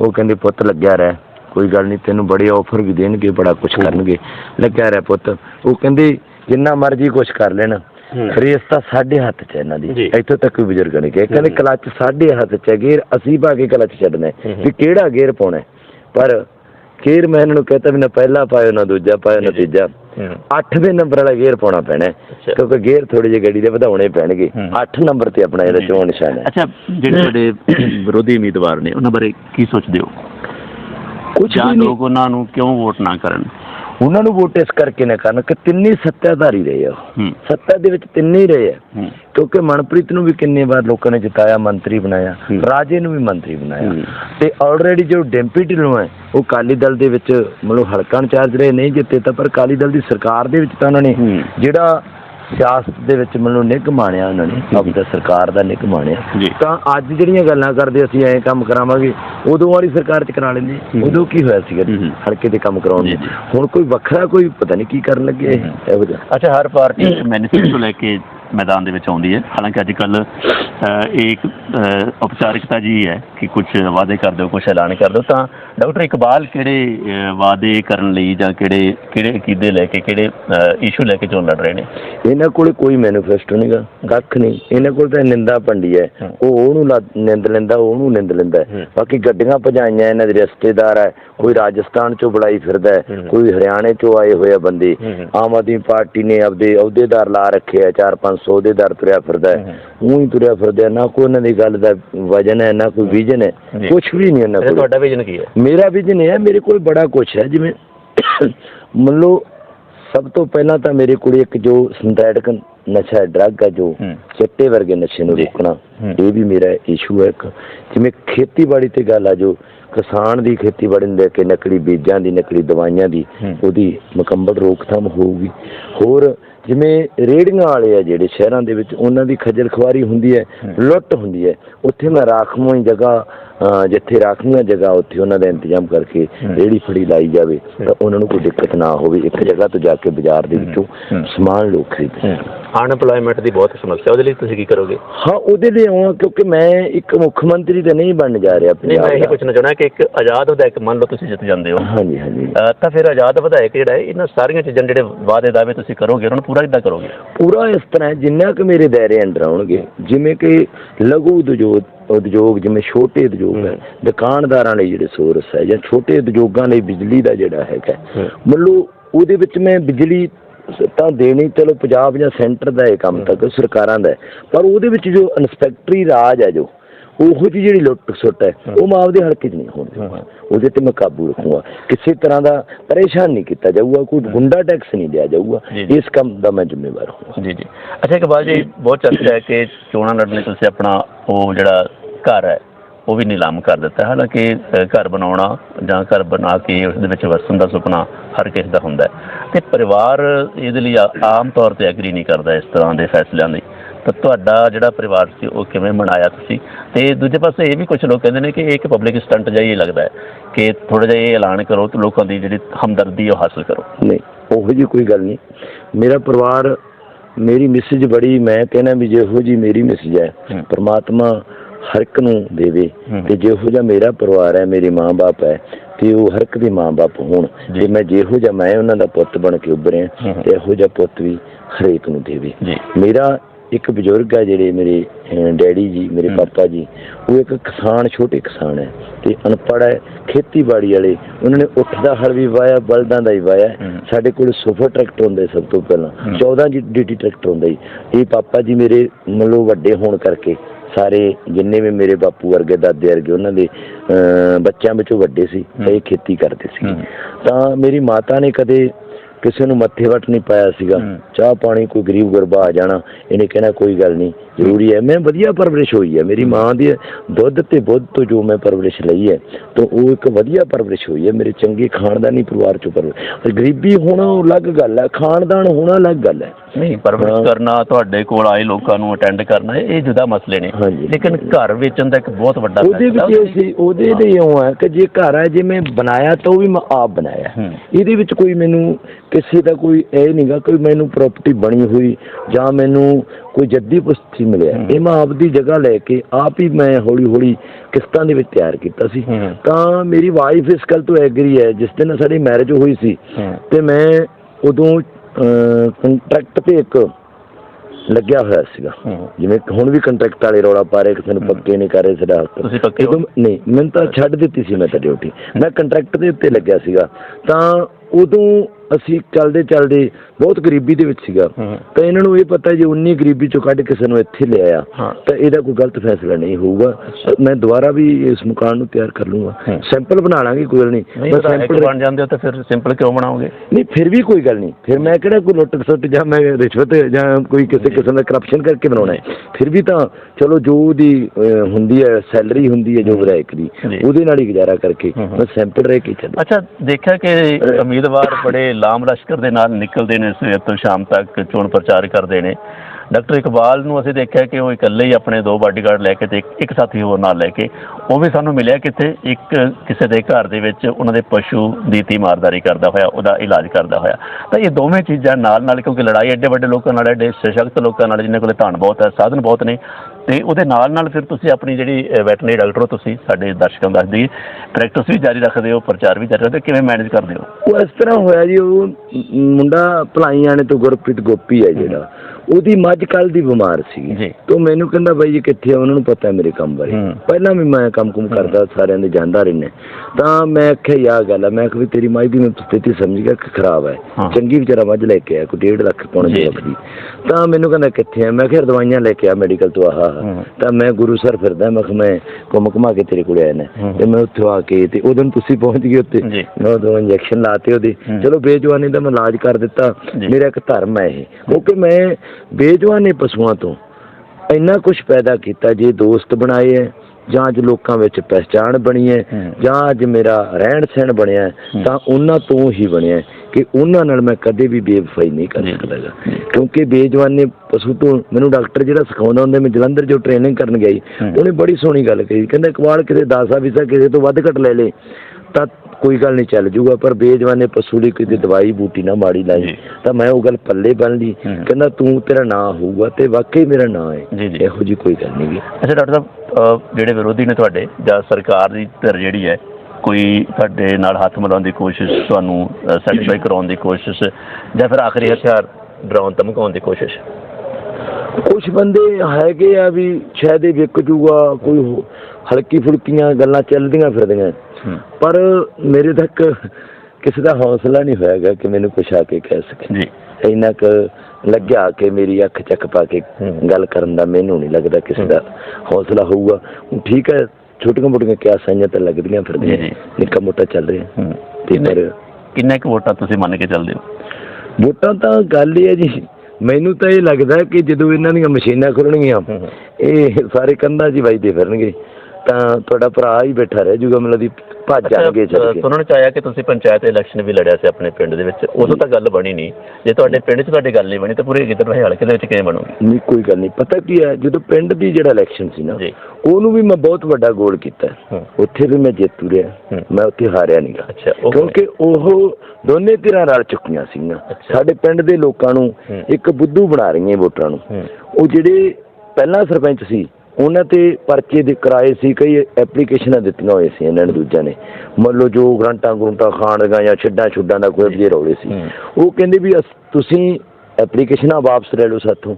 ਉਹ ਕਹਿੰਦੇ ਪੁੱਤ ਲੱਗਿਆ ਰਹਿ ਕੋਈ ਗੱਲ ਨਹੀਂ ਤੈਨੂੰ ਬੜੇ ਆਫਰ ਵੀ ਦੇਣਗੇ ਬੜਾ ਕੁਝ। ਕਰਨਗੇ ਲੱਗਿਆ ਰਹਿ ਪੁੱਤ ਉਹ ਕਹਿੰਦੇ ਜਿੰਨਾ ਮਰਜ਼ੀ ਕੁਝ ਕਰ ਲੈਣ। ਰੇਸ ਤਾਂ ਸਾਡੇ ਹੱਥ 'ਚ ਇਹਨਾਂ। ਦੀ ਇੱਥੋਂ ਤੱਕ ਵੀ ਬਜ਼ੁਰਗ ਨੇ ਕਿਹਾ ਕਹਿੰਦੇ। ਕਲੱਚ ਸਾਡੇ ਹੱਥ 'ਚ ਹੈ ਗੇਰ ਅਸੀਂ ਪਾ ਕੇ ਕਲੱਚ ਛੱਡਣਾ। ਵੀ ਕਿਹੜਾ ਗੇਰ ਪਾਉਣਾ। ਪਰ ਗੇਅਰ ਮੈਂ ਇਹਨਾਂ ਨੂੰ ਕਹਤਾ ਵੀ ਨਾ ਪਹਿਲਾ ਪਾਇਓ ਨਾ ਦੂਜਾ ਪਾਇਓ ਨਾ। ਤੀਜਾ। 8ਵੇਂ ਨੰਬਰ ਵਾਲਾ ਗੇਅਰ ਪਾਉਣਾ ਪੈਣਾ। ਕਿਉਂਕਿ ਗੇਅਰ ਥੋੜੇ ਜਿਹੇ ਗੱਡੀ ਦੇ ਵਧਾਉਣੇ ਪੈਣਗੇ। 8 ਨੰਬਰ ਤੇ ਆਪਣਾ ਇਹਦਾ ਚੋਣ ਨਿਸ਼ਾਨ ਹੈ। ਅੱਛਾ ਜਿਹੜੇ ਤੁਹਾਡੇ ਵਿਰੋਧੀ ਉਮੀਦਵਾਰ ਨੇ ਉਹਨਾਂ ਬਾਰੇ ਕੀ ਸੋਚਦੇ ਹੋ? ਕੁਝ ਲੋਕ ਉਹਨਾਂ ਨੂੰ ਕਿਉਂ ਵੋਟ ਨਾ ਕਰਨ? ਉਹਨਾਂ ਨੂੰ ਵੋਟ ਇਸ ਕਰਕੇ ਨਾ ਕਰਨ ਕਿ ਤਿੰਨੇ ਸੱਤਾਧਾਰੀ ਰਹੇ ਆ ਸੱਤਾ ਦੇ ਵਿੱਚ ਤਿੰਨੇ ਹੀ ਰਹੇ ਆ ਕਿਉਂਕਿ ਮਨਪ੍ਰੀਤ ਨੂੰ ਵੀ ਕਿੰਨੇ ਵਾਰ ਲੋਕਾਂ ਨੇ ਜਿਤਾਇਆ ਮੰਤਰੀ ਬਣਾਇਆ। ਰਾਜੇ ਨੂੰ ਵੀ ਮੰਤਰੀ ਬਣਾਇਆ। ਤੇ ਆਲਰੇਡੀ ਜੋ ਡੈਂਪੀ ਢਿੱਲੋਂ ਹੈ ਉਹ ਕਾਲੀ ਦਲ ਦੇ ਵਿੱਚ ਮਤਲਬ ਹਲਕਾ ਇੰਚਾਰਜ ਰਹੇ ਨਹੀਂ ਜਿੱਤੇ ਤਾਂ ਪਰ ਕਾਲੀ ਦਲ ਦੀ ਸਰਕਾਰ ਦੇ ਵਿੱਚ ਤਾਂ ਉਹਨਾਂ ਨੇ। ਜਿਹੜਾ ਸਿਆਸਤ ਦੇ ਵਿੱਚ ਮਤਲਬ ਨਿੱਘ ਮਾਣਿਆ ਉਹਨਾਂ ਨੇ ਆਪਣੀ ਸਰਕਾਰ ਦਾ ਨਿੱਘ ਮਾਣਿਆ। ਤਾਂ ਅੱਜ ਜਿਹੜੀਆਂ ਗੱਲਾਂ ਕਰਦੇ ਅਸੀਂ ਐਂ ਕੰਮ ਕਰਾਵਾਂਗੇ ਉਦੋਂ ਵਾਲੀ ਸਰਕਾਰ ਚ ਕਰਾ ਲੈਂਦੇ। ਉਦੋਂ ਕੀ ਹੋਇਆ ਸੀਗਾ। ਹਲਕੇ ਦੇ ਕੰਮ ਕਰਾਉਣ ਜੀ। ਹੁਣ ਕੋਈ ਵੱਖਰਾ ਕੋਈ ਪਤਾ ਨਹੀਂ ਕੀ ਕਰਨ ਲੱਗੇ ਇਹ, ਜਿਹਾ। ਅੱਛਾ ਹਰ ਪਾਰਟੀ ਮੈਨੀਫੈਸਟੋ ਲੈ ਕੇ ਮੈਦਾਨ ਦੇ ਵਿੱਚ ਆਉਂਦੀ ਹੈ। ਹਾਲਾਂਕਿ ਅੱਜ ਕੱਲ ਇੱਕ ਅ, ਔਪਚਾਰਿਕਤਾ ਜੀ ਹੈ ਕਿ ਕੁਝ ਵਾਅਦੇ ਕਰ ਦਿਓ ਕੁਝ ਐਲਾਨ ਕਰ ਦਿਓ। ਤਾਂ ਡਾਕਟਰ ਇਕਬਾਲ ਕਿਹੜੇ ਵਾਅਦੇ ਕਰਨ ਲਈ ਜਾਂ ਕਿਹੜੇ ਕਿਹੜੇ ਅਕੀਦੇ ਲੈ ਕੇ ਕਿਹੜੇ ਇਸ਼ੂ ਲੈ ਕੇ ਚੋਣ ਲੜ ਰਹੇ ਨੇ? ਇਹਨਾਂ ਕੋਲ ਕੋਈ ਮੈਨੀਫੈਸਟੋ ਨਹੀਂਗਾ ਕੱਖ ਨਹੀਂ ਇਹਨਾਂ ਕੋਲ ਤਾਂ ਨਿੰਦਾ ਭੰਡੀ ਹੈ। ਉਹ ਉਹਨੂੰ ਨਿੰਦ ਲੈਂਦਾ ਉਹ ਉਹਨੂੰ ਨਿੰਦ ਲੈਂਦਾ। ਬਾਕੀ ਗੱਡੀਆਂ ਭਜਾਈਆਂ ਇਹਨਾਂ ਦੇ ਰਿਸ਼ਤੇਦਾਰ ਹੈ ਕੋਈ ਰਾਜਸਥਾਨ ਚੋਂ ਬੁਲਾਈ ਫਿਰਦਾ। ਕੋਈ ਹਰਿਆਣੇ ਚੋਂ ਆਏ ਹੋਏ ਆ ਬੰਦੇ। ਆਮ ਆਦਮੀ ਪਾਰਟੀ ਨੇ ਆਪਦੇ ਅਹੁਦੇਦਾਰ ਲਾ ਰੱਖੇ ਆ 4-500 ਅਹੁਦੇਦਾਰ ਤੁਰਿਆ ਫਿਰਦਾ ਉਹ ਤੁਰਿਆ ਫਿਰਦਾ ਨਾ ਕੋਈ ਉਹਨਾਂ ਦੀ ਗੱਲ ਦਾ ਵਜਨ ਹੈ ਨਾ ਕੋਈ ਵਿਜ਼ਨ ਹੈ। ਕੁਝ ਵੀ ਨਹੀਂ ਉਹਨਾਂ ਕੋਲ। ਤੁਹਾਡਾ ਵਿਜ਼ਨ ਕੀ ਹੈ ਮੇਰਾ ਵਿਜ਼ਨ ਇਹ ਹੈ ਮੇਰੇ ਕੋਲ ਬੜਾ ਕੁਝ ਹੈ ਜਿਵੇਂ ਮੰਨ ਲਓ ਸਭ ਤੋਂ ਪਹਿਲਾਂ ਤਾਂ ਮੇਰੇ ਕੋਲ ਇੱਕ ਜੋ ਸਿੰਥੈਟਿਕ ਨਸ਼ਾ ਡਰੱਗ ਹੈ ਜੋ। ਚਿੱਟੇ ਵਰਗੇ ਨਸ਼ੇ ਨੂੰ। ਰੋਕਣਾ। ਇਹ ਵੀ ਮੇਰਾ ਇਸ਼ੂ ਹੈ ਇੱਕ ਜਿਵੇਂ ਖੇਤੀਬਾੜੀ ਤੇ ਗੱਲ ਆ ਜੋ ਕਿਸਾਨ ਦੀ ਖੇਤੀਬਾੜੀ ਨੂੰ ਲੈ ਕੇ ਨਕਲੀ ਬੀਜਾਂ ਦੀ ਨਕਲੀ ਦਵਾਈਆਂ ਦੀ। ਉਹਦੀ ਮੁਕੰਮਲ ਰੋਕਥਾਮ ਹੋਊਗੀ ਹੋਰ ਜਿਵੇਂ ਰੇੜੀਆਂ ਵਾਲੇ ਆ ਜਿਹੜੇ ਸ਼ਹਿਰਾਂ ਦੇ ਵਿੱਚ ਉਹਨਾਂ ਦੀ ਖੱਜਲ ਖੁਆਰੀ ਹੁੰਦੀ ਹੈ। ਲੁੱਟ ਹੁੰਦੀ ਹੈ ਉੱਥੇ ਮੈਂ ਰਾਖਵਾਂ ਜਗ੍ਹਾ ਜਿੱਥੇ ਰਾਖਵੀਆਂ ਜਗ੍ਹਾ ਉੱਥੇ ਉਹਨਾਂ ਦਾ ਇੰਤਜ਼ਾਮ ਕਰਕੇ। ਰੇੜੀ ਫੜੀ ਲਾਈ ਜਾਵੇ ਤਾਂ ਉਹਨਾਂ ਨੂੰ ਕੋਈ ਦਿੱਕਤ ਨਾ ਹੋਵੇ ਇੱਕ ਜਗ੍ਹਾ ਤੋਂ ਜਾ ਕੇ ਬਾਜ਼ਾਰ ਦੇ ਵਿੱਚੋਂ। ਸਮਾਨ ਲੋਕ ਖਰੀਦ ਅਨਪਲੋਇਮੈਂਟ ਦੀ ਬਹੁਤ ਸਮੱਸਿਆ ਉਹਦੇ ਲਈ ਤੁਸੀਂ ਕੀ ਕਰੋਗੇ? ਹਾਂ ਉਹਦੇ ਲਈ ਆਉਣਾ ਕਿਉਂਕਿ ਮੈਂ ਇੱਕ ਮੁੱਖ ਮੰਤਰੀ ਤਾਂ ਨਹੀਂ ਬਣਨ ਜਾ ਰਿਹਾ ਨਹੀਂ ਮੈਂ ਇਹ ਪੁੱਛਣਾ ਚਾਹਣਾ ਕਿ ਇੱਕ ਆਜ਼ਾਦ ਵਿਧਾਇਕ ਮੰਨ ਲਓ ਤੁਸੀਂ ਜਿੱਤ ਜਾਂਦੇ ਹੋ। ਹਾਂਜੀ ਹਾਂਜੀ। ਤਾਂ ਫਿਰ ਆਜ਼ਾਦ ਵਿਧਾਇਕ ਜਿਹੜਾ ਹੈ ਇਹਨਾਂ ਸਾਰੀਆਂ ਚੀਜ਼ਾਂ ਜਿਹੜੇ ਵਾਅਦੇ ਦਾਅਵੇ ਤੁਸੀਂ ਕਰੋਗੇ ਉਹਨਾਂ ਨੂੰ ਪੂਰਾ ਕਿੱਦਾਂ ਕਰੋਗੇ? ਪੂਰਾ ਇਸ ਤਰ੍ਹਾਂ ਜਿੰਨਾ ਕਿ ਮੇਰੇ ਦਾਇਰੇ ਅੰਡਰ ਆਉਣਗੇ ਜਿਵੇਂ ਕਿ ਲਘੂ ਉਦਯੋਗ ਉਦਯੋਗ ਜਿਵੇਂ ਛੋਟੇ ਉਦਯੋਗ ਹੈ ਦੁਕਾਨਦਾਰਾਂ ਲਈ ਜਿਹੜੇ ਸੋਰਸ ਹੈ ਜਾਂ ਛੋਟੇ ਉਦਯੋਗਾਂ ਲਈ ਬਿਜਲੀ ਦਾ ਜਿਹੜਾ ਹੈਗਾ। ਮੰਨ ਲਓ ਉਹਦੇ ਵਿੱਚ ਮੈਂ ਬਿਜਲੀ ਤਾਂ ਦੇਣੀ ਚਲੋ ਪੰਜਾਬ ਜਾਂ ਸੈਂਟਰ ਦਾ ਇਹ ਕੰਮ ਤਾਂ ਕਿ ਸਰਕਾਰਾਂ ਦਾ ਹੈ। ਪਰ ਉਹਦੇ ਵਿੱਚ ਜੋ ਇਨਸਪੈਕਟਰੀ ਰਾਜ ਹੈ ਜੋ ਉਹੋ ਜਿਹੀ ਜਿਹੜੀ ਲੁੱਟ ਸੁੱਟ ਹੈ ਉਹ ਮੈਂ ਆਪਦੇ ਹਲਕੇ 'ਚ ਨਹੀਂ ਹੋਣ ਦੇਵਾਂਗਾ ਉਹਦੇ ਤੇ ਮੈਂ ਕਾਬੂ ਰੱਖੂੰਗਾ। ਕਿਸੇ ਤਰ੍ਹਾਂ ਦਾ ਪਰੇਸ਼ਾਨ ਨਹੀਂ ਕੀਤਾ ਜਾਊਗਾ ਕੋਈ ਗੁੰਡਾ ਟੈਕਸ ਨਹੀਂ ਲਿਆ ਜਾਊਗਾ। ਜੀ, ਜੀ। ਇਸ ਕੰਮ ਦਾ ਮੈਂ ਜ਼ਿੰਮੇਵਾਰ ਹੋਊਗਾ। ਜੀ ਜੀ। ਅੱਛਾ ਇਕਬਾਲ ਜੀ ਬਹੁਤ ਚਰਚਾ ਹੈ ਕਿ ਚੋਣਾਂ ਲੜਨ ਤੁਸੀਂ ਆਪਣਾ ਉਹ ਜਿਹੜਾ ਘਰ ਹੈ ਉਹ ਵੀ ਨਿਲਾਮ ਕਰ ਦਿੱਤਾ। ਹਾਲਾਂਕਿ ਘਰ ਬਣਾਉਣਾ ਜਾਂ ਘਰ ਬਣਾ ਕੇ ਉਸ ਦੇ ਵਿੱਚ ਵਸਣ ਦਾ ਸੁਪਨਾ ਹਰ ਕਿਸੇ ਦਾ ਹੁੰਦਾ ਹੈ। ਤੇ ਪਰਿਵਾਰ ਇਹਦੇ ਲਈ ਆਮ ਤੌਰ ਤੇ ਐਗਰੀ ਨਹੀਂ ਕਰਦਾ ਇਸ ਤਰ੍ਹਾਂ ਦੇ ਫੈਸਲਿਆਂ ਲਈ। ਤਾਂ ਤੁਹਾਡਾ ਜਿਹੜਾ ਪਰਿਵਾਰ ਸੀ ਉਹ ਕਿਵੇਂ ਮਨਾਇਆ ਤੁਸੀਂ? ਤੇ ਦੂਜੇ ਪਾਸੇ ਇਹ ਵੀ ਕੁਝ ਲੋਕ ਕਹਿੰਦੇ ਨੇ ਕਿ ਇਹ ਇੱਕ ਪਬਲਿਕ ਸਟੰਟ ਜਿਹਾ ਹੀ ਲੱਗਦਾ ਹੈ ਕਿ ਥੋੜਾ ਜਿਹਾ ਇਹ ਐਲਾਨ ਕਰੋ ਤੇ ਲੋਕਾਂ ਦੀ ਜਿਹੜੀ ਹਮਦਰਦੀ ਉਹ ਹਾਸਲ ਕਰੋ। ਨਹੀਂ ਉਹੋ ਜੀ ਕੋਈ ਗੱਲ ਨਹੀਂ। ਮੇਰਾ ਪਰਿਵਾਰ ਮੇਰੀ ਮਿਸਿਜ ਬੜੀ ਮੈਂ ਕਹਿੰਦਾ ਵੀ ਜਿਹੋ ਜੀ ਮੇਰੀ ਮਿਸਿਜ ਹੂੰ। ਪ੍ਰਮਾਤਮਾ ਹਰ ਇੱਕ ਨੂੰ ਦੇਵੇ। ਤੇ ਜਿਹੋ ਜਿਹਾ ਮੇਰਾ ਪਰਿਵਾਰ ਹੈ ਮੇਰੇ ਮਾਂ-ਬਾਪ ਹੈ ਤੇ ਉਹ ਹਰ ਇੱਕ ਦੇ ਮਾਂ-ਬਾਪ ਹੋਣ। ਤੇ ਮੈਂ ਜਿਹੋ ਜਿਹਾ ਮੈਂ ਉਹਨਾਂ ਦਾ ਪੁੱਤ ਬਣ ਕੇ ਉੱਭਰਿਆ। ਤੇ ਇਹੋ ਜਿਹਾ ਪੁੱਤ ਵੀ ਹਰੇਕ ਨੂੰ ਦੇਵੇ ਮੇਰਾ ਇੱਕ ਬਜ਼ੁਰਗ ਹੈ ਜਿਹੜੇ ਮੇਰੇ ਡੈਡੀ ਜੀ ਮੇਰੇ। ਪਾਪਾ ਜੀ ਉਹ ਇੱਕ ਕਿਸਾਨ ਛੋਟੇ ਕਿਸਾਨ ਹੈ ਤੇ ਅਨਪੜ੍ਹ ਹੈ ਖੇਤੀਬਾੜੀ ਵਾਲੇ ਉਹਨਾਂ ਨੇ ਉੱਠ ਦਾ ਹਲ ਵੀ ਵਾਇਆ ਬਲਦਾਂ ਦਾ ਹੀ ਵਾਇਆ। ਸਾਡੇ ਕੋਲ ਸੁਪਰ ਟਰੈਕਟਰ ਹੁੰਦੇ ਸਭ ਤੋਂ ਪਹਿਲਾਂ ਹੂੰ। 14 ਜੀ ਡੀਟੀ ਟਰੈਕਟਰ ਹੁੰਦਾ ਜੀ ਇਹ ਪਾਪਾ ਜੀ ਮੇਰੇ ਮਤਲਬ ਵੱਡੇ ਹੋਣ ਕਰਕੇ ਸਾਰੇ ਜਿੰਨੇ ਵੀ ਮੇਰੇ ਬਾਪੂ ਵਰਗੇ ਦਾਦੇ ਵਰਗੇ ਉਹਨਾਂ ਦੇ ਬੱਚਿਆਂ ਵਿੱਚੋਂ ਵੱਡੇ ਸੀ। ਤੇ ਇਹ ਖੇਤੀ ਕਰਦੇ ਸੀ। ਤਾਂ ਮੇਰੀ ਮਾਤਾ ਨੇ ਕਦੇ ਕਿਸੇ ਨੂੰ ਮੱਥੇ ਵੱਟ ਨਹੀਂ ਪਾਇਆ ਸੀਗਾ। ਚਾਹ ਪਾਣੀ ਕੋਈ ਗਰੀਬ ਗੁਰਬਾ ਆ ਜਾਣਾ ਇਹਨੇ ਕਹਿਣਾ ਕੋਈ ਗੱਲ ਨਹੀਂ ਜ਼ਰੂਰੀ ਹੈ। ਮੈਂ ਵਧੀਆ ਪਰਵਰਿਸ਼ ਹੋਈ ਹੈ। ਮੇਰੀ ਮਾਂ ਦੀ ਦੁੱਧ ਤੇ ਬੁੱਧ ਤੋਂ ਜੋ ਮੈਂ ਪਰਵਰਿਸ਼ ਲਈ ਹੈ ਤਾਂ ਉਹ ਇੱਕ ਵਧੀਆ ਪਰਵਰਿਸ਼ ਹੋਈ ਹੈ। ਮੇਰੇ ਚੰਗੇ ਖਾਨਦਾਨੀ ਪਰਿਵਾਰ ਚੋਂ ਪਰਵਰਿਸ਼ ਪਰ ਗਰੀਬੀ ਹੋਣਾ ਉਹ ਅਲੱਗ ਗੱਲ ਹੈ ਖਾਨਦਾਨ ਹੋਣਾ ਅਲੱਗ ਗੱਲ ਹੈ। ਨਹੀਂ ਪਰਵਰਿਸ਼। ਕਰਨਾ ਤੁਹਾਡੇ ਕੋਲ ਆਏ ਲੋਕਾਂ ਨੂੰ ਅਟੈਂਡ ਕਰਨਾ ਇਹ ਜੁਦਾ ਮਸਲੇ ਨੇ। ਲੇਕਿਨ ਘਰ ਵੇਚਣ ਦਾ ਇੱਕ ਬਹੁਤ ਵੱਡਾ ਉਹਦੇ ਵਿੱਚ ਸੀ ਉਹਦੇ ਲਈ ਇਉਂ ਹੈ ਕਿ ਜੇ ਘਰ ਹੈ ਜੇ ਮੈਂ ਬਣਾਇਆ ਤਾਂ ਉਹ ਵੀ ਮੈਂ ਆਪ ਬਣਾਇਆ। ਇਹਦੇ ਵਿੱਚ ਕੋਈ ਮੈਨੂੰ ਕਿਸੇ ਦਾ ਕੋਈ ਇਹ ਨਹੀਂਗਾ ਕੋਈ ਮੈਨੂੰ ਪ੍ਰਾਪਰਟੀ ਬਣੀ ਹੋਈ ਜਾਂ ਮੈਨੂੰ ਕੋਈ ਜੱਦੀ ਪੁਸਤੀ ਮਿਲਿਆ। ਇਹ ਮੈਂ ਆਪਦੀ ਜਗ੍ਹਾ ਲੈ ਕੇ ਆਪ ਹੀ ਮੈਂ ਹੌਲੀ ਹੌਲੀ ਕਿਸ਼ਤਾਂ ਦੇ ਵਿੱਚ ਤਿਆਰ ਕੀਤਾ ਸੀ। ਤਾਂ ਮੇਰੀ ਵਾਈਫ ਇਸ ਗੱਲ ਤੋਂ ਐਗਰੀ ਹੈ ਜਿਸ ਦਿਨ ਸਾਡੀ ਮੈਰਿਜ ਹੋਈ ਸੀ। ਤੇ ਮੈਂ ਉਦੋਂ ਕੰਟਰੈਕਟ ਤੇ ਇੱਕ ਲੱਗਿਆ ਹੋਇਆ ਸੀਗਾ। ਜਿਵੇਂ ਹੁਣ ਵੀ ਕੰਟਰੈਕਟ ਵਾਲੇ ਰੌਲਾ ਪਾ ਰਹੇ ਕਿਸੇ ਨੂੰ ਪੱਕੇ ਨਹੀਂ ਕਰ ਰਹੇ ਸਾਡਾ ਹੱਕ ਤੁਸੀਂ ਪੱਕੇ ਨਹੀਂ ਮੈਨੂੰ ਤਾਂ ਛੱਡ ਦਿੱਤੀ ਸੀ ਮੈਂ ਤਾਂ ਡਿਊਟੀ ਮੈਂ ਕੰਟਰੈਕਟ ਦੇ ਉੱਤੇ ਲੱਗਿਆ ਸੀਗਾ। ਤਾਂ ਉਦੋਂ ਅਸੀਂ ਚੱਲਦੇ ਚੱਲਦੇ ਬਹੁਤ ਗਰੀਬੀ ਦੇ ਵਿੱਚ ਸੀਗਾ। ਤਾਂ ਇਹਨਾਂ ਨੂੰ ਇਹ ਪਤਾ ਜੇ ਉਨੀ ਗਰੀਬੀ ਚੋਂ ਕੱਢ ਕਿਸੇ ਨੂੰ ਇੱਥੇ ਲਿਆਇਆ। ਤਾਂ ਇਹਦਾ ਕੋਈ ਗਲਤ ਫੈਸਲਾ ਨਹੀਂ ਹੋਊਗਾ। ਮੈਂ ਦੁਬਾਰਾ ਵੀ ਇਸ ਮਕਾਨ ਨੂੰ ਤਿਆਰ ਕਰ ਲੂੰਗਾ। ਸੈਂਪਲ ਬਣਾ ਲਾਂਗੇ ਕੋਈ ਗੱਲ ਨਹੀਂ। ਬਸ sample- ਬਣ ਜਾਂਦੇ ਹੋ ਤਾਂ ਫਿਰ ਸਿੰਪਲ ਕਿਉਂ ਬਣਾਓਗੇ? ਨਹੀਂ ਫਿਰ ਵੀ ਕੋਈ ਗੱਲ ਨਹੀਂ। ਫਿਰ ਮੈਂ ਕਿਹੜਾ ਕੋਈ ਲੁੱਟ ਖਸੁੱਟ ਜਾਂ ਮੈਂ ਰਿਸ਼ਵਤ ਜਾਂ ਕੋਈ ਕਿਸੇ ਕਿਸਮ ਦਾ ਕਰਪਸ਼ਨ ਕਰਕੇ ਬਣਾਉਣਾ ਹੈ? ਫਿਰ ਵੀ ਤਾਂ ਚਲੋ ਜੋ ਅਹ, ਹੁੰਦੀ ਹੈ ਸੈਲਰੀ ਹੁੰਦੀ ਹੈ ਜੋ ਵਿਧਾਇਕ ਦੀ। ਉਹਦੇ ਨਾਲ ਹੀ ਗੁਜ਼ਾਰਾ ਕਰਕੇ। ਮੈਂ ਸੈਂਪਲ ਰਹਿ ਕੇ ਚੱਲ ਅੱਛਾ ਦੇਖਿਆ ਕਿ ਉਮੀਦਵਾਰ ਬੜੇ ਲਾਮ ਲਸ਼ਕਰ ਦੇ ਨਾਲ ਨਿਕਲਦੇ ਨੇ ਸਵੇਰ ਤੋਂ ਸ਼ਾਮ ਤੱਕ, ਚੋਣ ਪ੍ਰਚਾਰ ਕਰਦੇ ਨੇ। ਡਾਕਟਰ ਇਕਬਾਲ ਨੂੰ ਅਸੀਂ ਦੇਖਿਆ ਕਿ ਉਹ ਇਕੱਲੇ ਹੀ ਆਪਣੇ ਦੋ ਬਾਡੀਗਾਰਡ ਲੈ ਕੇ ਤੇ ਇੱਕ- ਸਾਥੀ ਹੋਰ ਨਾਲ ਲੈ ਕੇ, ਉਹ ਵੀ ਸਾਨੂੰ ਮਿਲਿਆ ਕਿਤੇ ਇੱਕ ਕਿਸੇ ਦੇ ਘਰ ਦੇ ਵਿੱਚ ਉਹਨਾਂ ਦੇ ਪਸ਼ੂ ਦੀ ਤੀਮਾਰਦਾਰੀ ਕਰਦਾ ਹੋਇਆ, ਉਹਦਾ ਇਲਾਜ ਕਰਦਾ ਹੋਇਆ। ਤਾਂ ਇਹ ਦੋਵੇਂ ਚੀਜ਼ਾਂ ਨਾਲ ਨਾਲ ਕਿਉਂਕਿ ਲੜਾਈ ਐਡੇ ਵੱਡੇ ਲੋਕਾਂ ਨਾਲ, ਐਡੇ ਸਸ਼ਕਤ ਲੋਕਾਂ ਨਾਲ, ਜਿਨ੍ਹਾਂ ਕੋਲੇ ਧਨ ਬਹੁਤ ਹੈ, ਸਾਧਨ ਬਹੁਤ ਨੇ ਤੇ ਉਹਦੇ ਨਾਲ ਨਾਲ ਫਿਰ ਤੁਸੀਂ ਆਪਣੀ ਜਿਹੜੀ ਵੈਟਰਨਰੀ ਡਾਕਟਰ ਹੋ, ਤੁਸੀਂ ਸਾਡੇ ਦਰਸ਼ਕਾਂ ਨੂੰ ਦੱਸ ਦਈਏ ਪ੍ਰੈਕਟਿਸ ਵੀ ਜਾਰੀ ਰੱਖਦੇ ਹੋ, ਪ੍ਰਚਾਰ ਵੀ ਜਾਰੀ ਰੱਖਦੇ ਹੋ, ਕਿਵੇਂ ਮੈਨੇਜ ਕਰਦੇ ਹੋ? ਉਹ ਇਸ ਤਰ੍ਹਾਂ ਹੋਇਆ ਜੀ, ਉਹ ਮੁੰਡਾ ਭਲਾਈਆਂ ਨੇ ਤੋਂ ਗੁਰਪ੍ਰੀਤ ਗੋਪੀ ਹੈ ਜਿਹੜਾ। ਉਹਦੀ ਮੱਝ ਕੱਲ ਦੀ ਬਿਮਾਰ ਸੀ ਜੀ। ਤੋਂ ਮੈਨੂੰ ਕਹਿੰਦਾ ਬਾਈ ਇਹ ਕਿੱਥੇ ਆ ਉਹਨਾਂ ਨੂੰ ਪਤਾ ਹੈ ਮੇਰੇ ਕੰਮ ਬਾਰੇ। ਪਹਿਲਾਂ ਵੀ ਮੈਂ ਕੰਮ ਕੁਮ ਕਰਦਾ ਸਾਰਿਆਂ ਦੇ ਜਾਂਦਾ ਰਹਿੰਦਾ ਤਾਂ ਮੈਂ ਆਖਿਆ ਯਾ ਗੱਲ ਹੈ ਮੈਂ ਵੀ ਤੇਰੀ ਮੱਝ ਦੀ ਮੈਂ ਸਥਿਤੀ ਸਮਝ ਗਿਆ ਕਿ ਖਰਾਬ ਹੈ। ਚੰਗੀ ਵਿਚਾਰਾ ਮੱਝ ਲੈ ਕੇ ਆਇਆ ਕੋਈ 1.5 ਲੱਖ ਪੌਣੇ ਜੀ, ਦੋ ਲੱਖ ਦੀ ਤਾਂ ਮੈਨੂੰ ਕਹਿੰਦਾ ਕਿੱਥੇ ਆ ਮੈਂ ਕਿਹਾ ਦਵਾਈਆਂ ਲੈ ਕੇ ਆ ਮੈਡੀਕਲ ਤੋਂ ਆਹ। ਤਾਂ ਮੈਂ ਗੁਰੂ ਸਰ ਫਿਰਦਾ ਮੈਂ ਕਿਹਾ ਮੈਂ ਘੁੰਮ ਘੁਮਾ ਕੇ ਤੇਰੇ ਕੋਲ ਆਇਆ ਨਾ। ਤੇ ਮੈਂ ਉੱਥੇ ਆ ਕੇ ਤੇ ਉਦੋਂ ਤੁਸੀਂ ਪਹੁੰਚ ਗਏ ਉੱਤੇ ਜੀ। ਮੈਂ ਉਦੋਂ ਇੰਜੈਕਸ਼ਨ ਲਾਤੇ ਉਹਦੇ। ਚਲੋ ਬੇਜਵਾਨੀ ਦਾ ਮੈਂ ਇਲਾਜ ਕਰ ਦਿੱਤਾ ਜੀ। ਮੇਰਾ ਇੱਕ ਧਰਮ ਹੈ ਇਹ ਕਿਉਂਕਿ ਮੈਂ ਬੇਜਵਾਨੇ ਪਸ਼ੂਆਂ ਤੋਂ ਇੰਨਾ ਕੁਝ ਪੈਦਾ ਕੀਤਾ ਜੇ ਦੋਸਤ ਬਣਾਏ ਹੈ ਜਾਂ ਅੱਜ ਲੋਕਾਂ ਵਿੱਚ ਪਹਿਚਾਣ ਬਣੀ ਹੈ। ਜਾਂ ਅੱਜ ਮੇਰਾ ਰਹਿਣ ਸਹਿਣ ਬਣਿਆ। ਤਾਂ ਉਹਨਾਂ ਤੋਂ ਹੀ ਬਣਿਆ ਕਿ ਉਹਨਾਂ ਨਾਲ ਮੈਂ ਕਦੇ ਵੀ ਬੇਵਫਾਈ ਨਹੀਂ ਕਰ ਜੀ। ਸਕਦਾ ਗਾ। ਕਿਉਂਕਿ ਬੇਜਵਾਨੇ ਪਸ਼ੂ ਤੋਂ ਮੈਨੂੰ ਡਾਕਟਰ ਜਿਹੜਾ ਸਿਖਾਉਂਦਾ ਹੁੰਦਾ ਮੈਂ ਜਲੰਧਰ ਜੋ ਟ੍ਰੇਨਿੰਗ ਕਰਨ ਹੂੰ। ਉਹਨੇ ਬੜੀ ਸੋਹਣੀ ਗੱਲ ਕਹੀ ਕਹਿੰਦਾ ਇਕਬਾਲ ਕਿਸੇ ਦਾਸਾ ਵਿਸਾ ਕਿਸੇ ਤੋਂ ਵੱਧ ਘੱਟ ਲੈ ਲੇ ਤਾਂ ਕੋਈ ਗੱਲ ਨਹੀਂ ਚੱਲ ਜੂਗਾ ਪਰ ਬੇਜਵਾਨੇ ਪਸ਼ੂ ਲਈ ਕਿਤੇ ਦਵਾਈ ਬੂਟੀ ਨਾ ਮਾੜੀ ਲਾਈ। ਤਾਂ ਮੈਂ ਉਹ ਗੱਲ ਪੱਲੇ ਬੰਨ ਲਈ। ਕਹਿੰਦਾ ਤੂੰ ਤੇਰਾ ਨਾਂ ਹੋਊਗਾ ਤੇ ਵਾਕਈ ਮੇਰਾ ਨਾਂ ਹੈ। ਇਹੋ ਜੀ ਕੋਈ ਗੱਲ ਨਹੀਂ ਅੱਛਾ ਡਾਕਟਰ ਸਾਹਿਬ ਜਿਹੜੇ ਵਿਰੋਧੀ ਨੇ ਤੁਹਾਡੇ ਜਾਂ ਸਰਕਾਰ ਦੀ ਧਿਰ ਜਿਹੜੀ ਹੈ ਕੋਈ ਤੁਹਾਡੇ ਨਾਲ ਹੱਥ ਮਿਲਾਉਣ ਦੀ ਕੋਸ਼ਿਸ਼ ਤੁਹਾਨੂੰ ਸੈਟੀਸਫਾਈ ਕਰਾਉਣ ਦੀ ਕੋਸ਼ਿਸ਼ ਜਾਂ ਫਿਰ ਆਖਰੀ ਹਥਿਆਰ ਡਰਾਉਣ ਧਮਕਾਉਣ ਦੀ ਕੋਸ਼ਿਸ਼ ਕੁਝ ਬੰਦੇ ਹੈਗੇ ਆ ਵੀ ਸ਼ਾਇਦ ਇਹ ਵਿਕ ਜੂਗਾ ਕੋਈ ਹਲਕੀ ਫੁਲਕੀਆਂ ਗੱਲਾਂ ਚੱਲਦੀਆਂ ਫਿਰਦੀਆਂ। ਪਰ ਮੇਰੇ ਤੱਕ ਕਿਸੇ ਦਾ ਹੌਸਲਾ ਨਹੀਂ ਹੋਇਆਗਾ ਕਿ ਮੈਨੂੰ ਕੁਛ ਆ ਕੇ ਕਹਿ ਸਕੇ ਜੀ ਇੰਨਾ ਕੁ ਲੱਗਿਆ ਕਿ ਮੇਰੀ ਅੱਖ ਚੱਕ ਪਾ ਕੇ ਹੂੰ। ਗੱਲ ਕਰਨ ਦਾ ਮੈਨੂੰ ਨਹੀਂ ਲੱਗਦਾ ਕਿਸੇ ਦਾ ਹੌਸਲਾ ਹੋਊਗਾ ਠੀਕ ਹੈ ਛੋਟੀਆਂ ਮੋਟੀਆਂ ਕਿਆਸਾਂ ਤਾਂ ਲੱਗਦੀਆਂ ਫਿਰਦੀਆਂ ਜੀ, ਜੀ। ਨਿੱਕਾ ਮੋਟਾ ਚੱਲ ਰਿਹਾ ਹੂੰ। ਤੇ ਪਰ ਕਿੰਨੇ ਕੁ ਵੋਟਾਂ ਤੁਸੀਂ ਮੰਨ ਕੇ ਚੱਲਦੇ ਹੋ ਵੋਟਾਂ ਤਾਂ ਗੱਲ ਇਹ ਹੈ ਜੀ ਮੈਨੂੰ ਤਾਂ ਇਹ ਲੱਗਦਾ ਕਿ ਜਦੋਂ ਇਹਨਾਂ ਦੀਆਂ ਮਸ਼ੀਨਾਂ ਖੁੱਲਣਗੀਆਂ ਹੂੰ, ਹੂੰ। ਇਹ ਸਾਰੇ ਕੰਧਾਂ 'ਚ ਹੀ ਵੱਜਦੇ ਫਿਰਨਗੇ ਤਾਂ ਤੁਹਾਡਾ ਭਰਾ ਹੀ ਬੈਠਾ ਰਹਿ ਜਾਊਗਾ ਮਤਲਬ ਦੀ ਭੱਜ ਜਾਣਗੇ ਚੱਲ ਕੇ। ਸੁਣਨ ਚ ਆਇਆ ਕਿ ਤੁਸੀਂ ਪੰਚਾਇਤ ਇਲੈਕਸ਼ਨ ਵੀ ਲੜਿਆ ਸੀ ਆਪਣੇ ਪਿੰਡ ਦੇ ਵਿੱਚ। ਉਦੋਂ ਤਾਂ ਗੱਲ ਬਣੀ ਨਹੀਂ। ਜੇ ਤੁਹਾਡੇ ਪਿੰਡ 'ਚ ਤੁਹਾਡੀ ਗੱਲ ਨਹੀਂ ਬਣੀ ਤਾਂ ਪੂਰੇ ਗਿੱਦੜਬਾਹੇ ਹਲਕੇ ਦੇ ਵਿੱਚ ਕਿਵੇਂ ਬਣੂਗੀ? ਨਹੀਂ ਕੋਈ ਗੱਲ ਨਹੀਂ। ਪਤਾ ਕੀ ਹੈ ਜਦੋਂ ਪਿੰਡ ਦੀ ਜਿਹੜਾ ਇਲੈਕਸ਼ਨ ਸੀ ਨਾ ਜੀ। ਉਹਨੂੰ ਵੀ ਮੈਂ ਬਹੁਤ ਵੱਡਾ ਗੋਲ ਕੀਤਾ। ਹੂੰ। ਉੱਥੇ ਵੀ ਮੈਂ ਜੇਤੂ ਰਿਹਾ। ਹੂੰ। ਮੈਂ ਉੱਥੇ ਹਾਰਿਆ ਨਹੀਂਗਾ ਅੱਛਾ ਉਹ ਕਿਉਂਕਿ ਉਹ ਦੋਨੇ ਧਿਰਾਂ ਰਲ ਚੁੱਕੀਆਂ ਸੀਗੀਆਂ। ਅੱਛਾ। ਸਾਡੇ ਪਿੰਡ ਦੇ ਲੋਕਾਂ ਨੂੰ ਹੂੰ। ਇੱਕ ਬੁੱਧੂ ਬਣਾ ਰਹੀਆਂ ਵੋਟਰਾਂ ਨੂੰ। ਹੂੰ। ਉਹ ਜਿਹੜੇ ਪਹਿਲਾਂ ਸਰਪੰਚ ਸੀ ਉਹਨਾਂ ਤੇ ਪਰਚੇ ਦੇ ਕਿਰਾਏ ਸੀ ਕਈ ਐਪਲੀਕੇਸ਼ਨਾਂ ਦਿੱਤੀਆਂ ਹੋਏ ਸੀ ਇਹਨਾਂ ਨੇ ਦੂਜਿਆਂ ਨੇ ਮੰਨ ਲਓ ਜੋ ਗਰੰਟਾਂ ਗਰੰਟਾਂ ਖਾਣ ਦੀਆਂ ਜਾਂ ਛੱਡਾਂ ਛੁੱਡਾਂ ਦਾ ਕੋਈ ਜੇ ਰੌਲੇ ਸੀ। ਉਹ ਕਹਿੰਦੇ ਵੀ ਤੁਸੀਂ ਐਪਲੀਕੇਸ਼ਨਾਂ ਵਾਪਸ ਲੈ ਲਓ ਸਾਥੋਂ।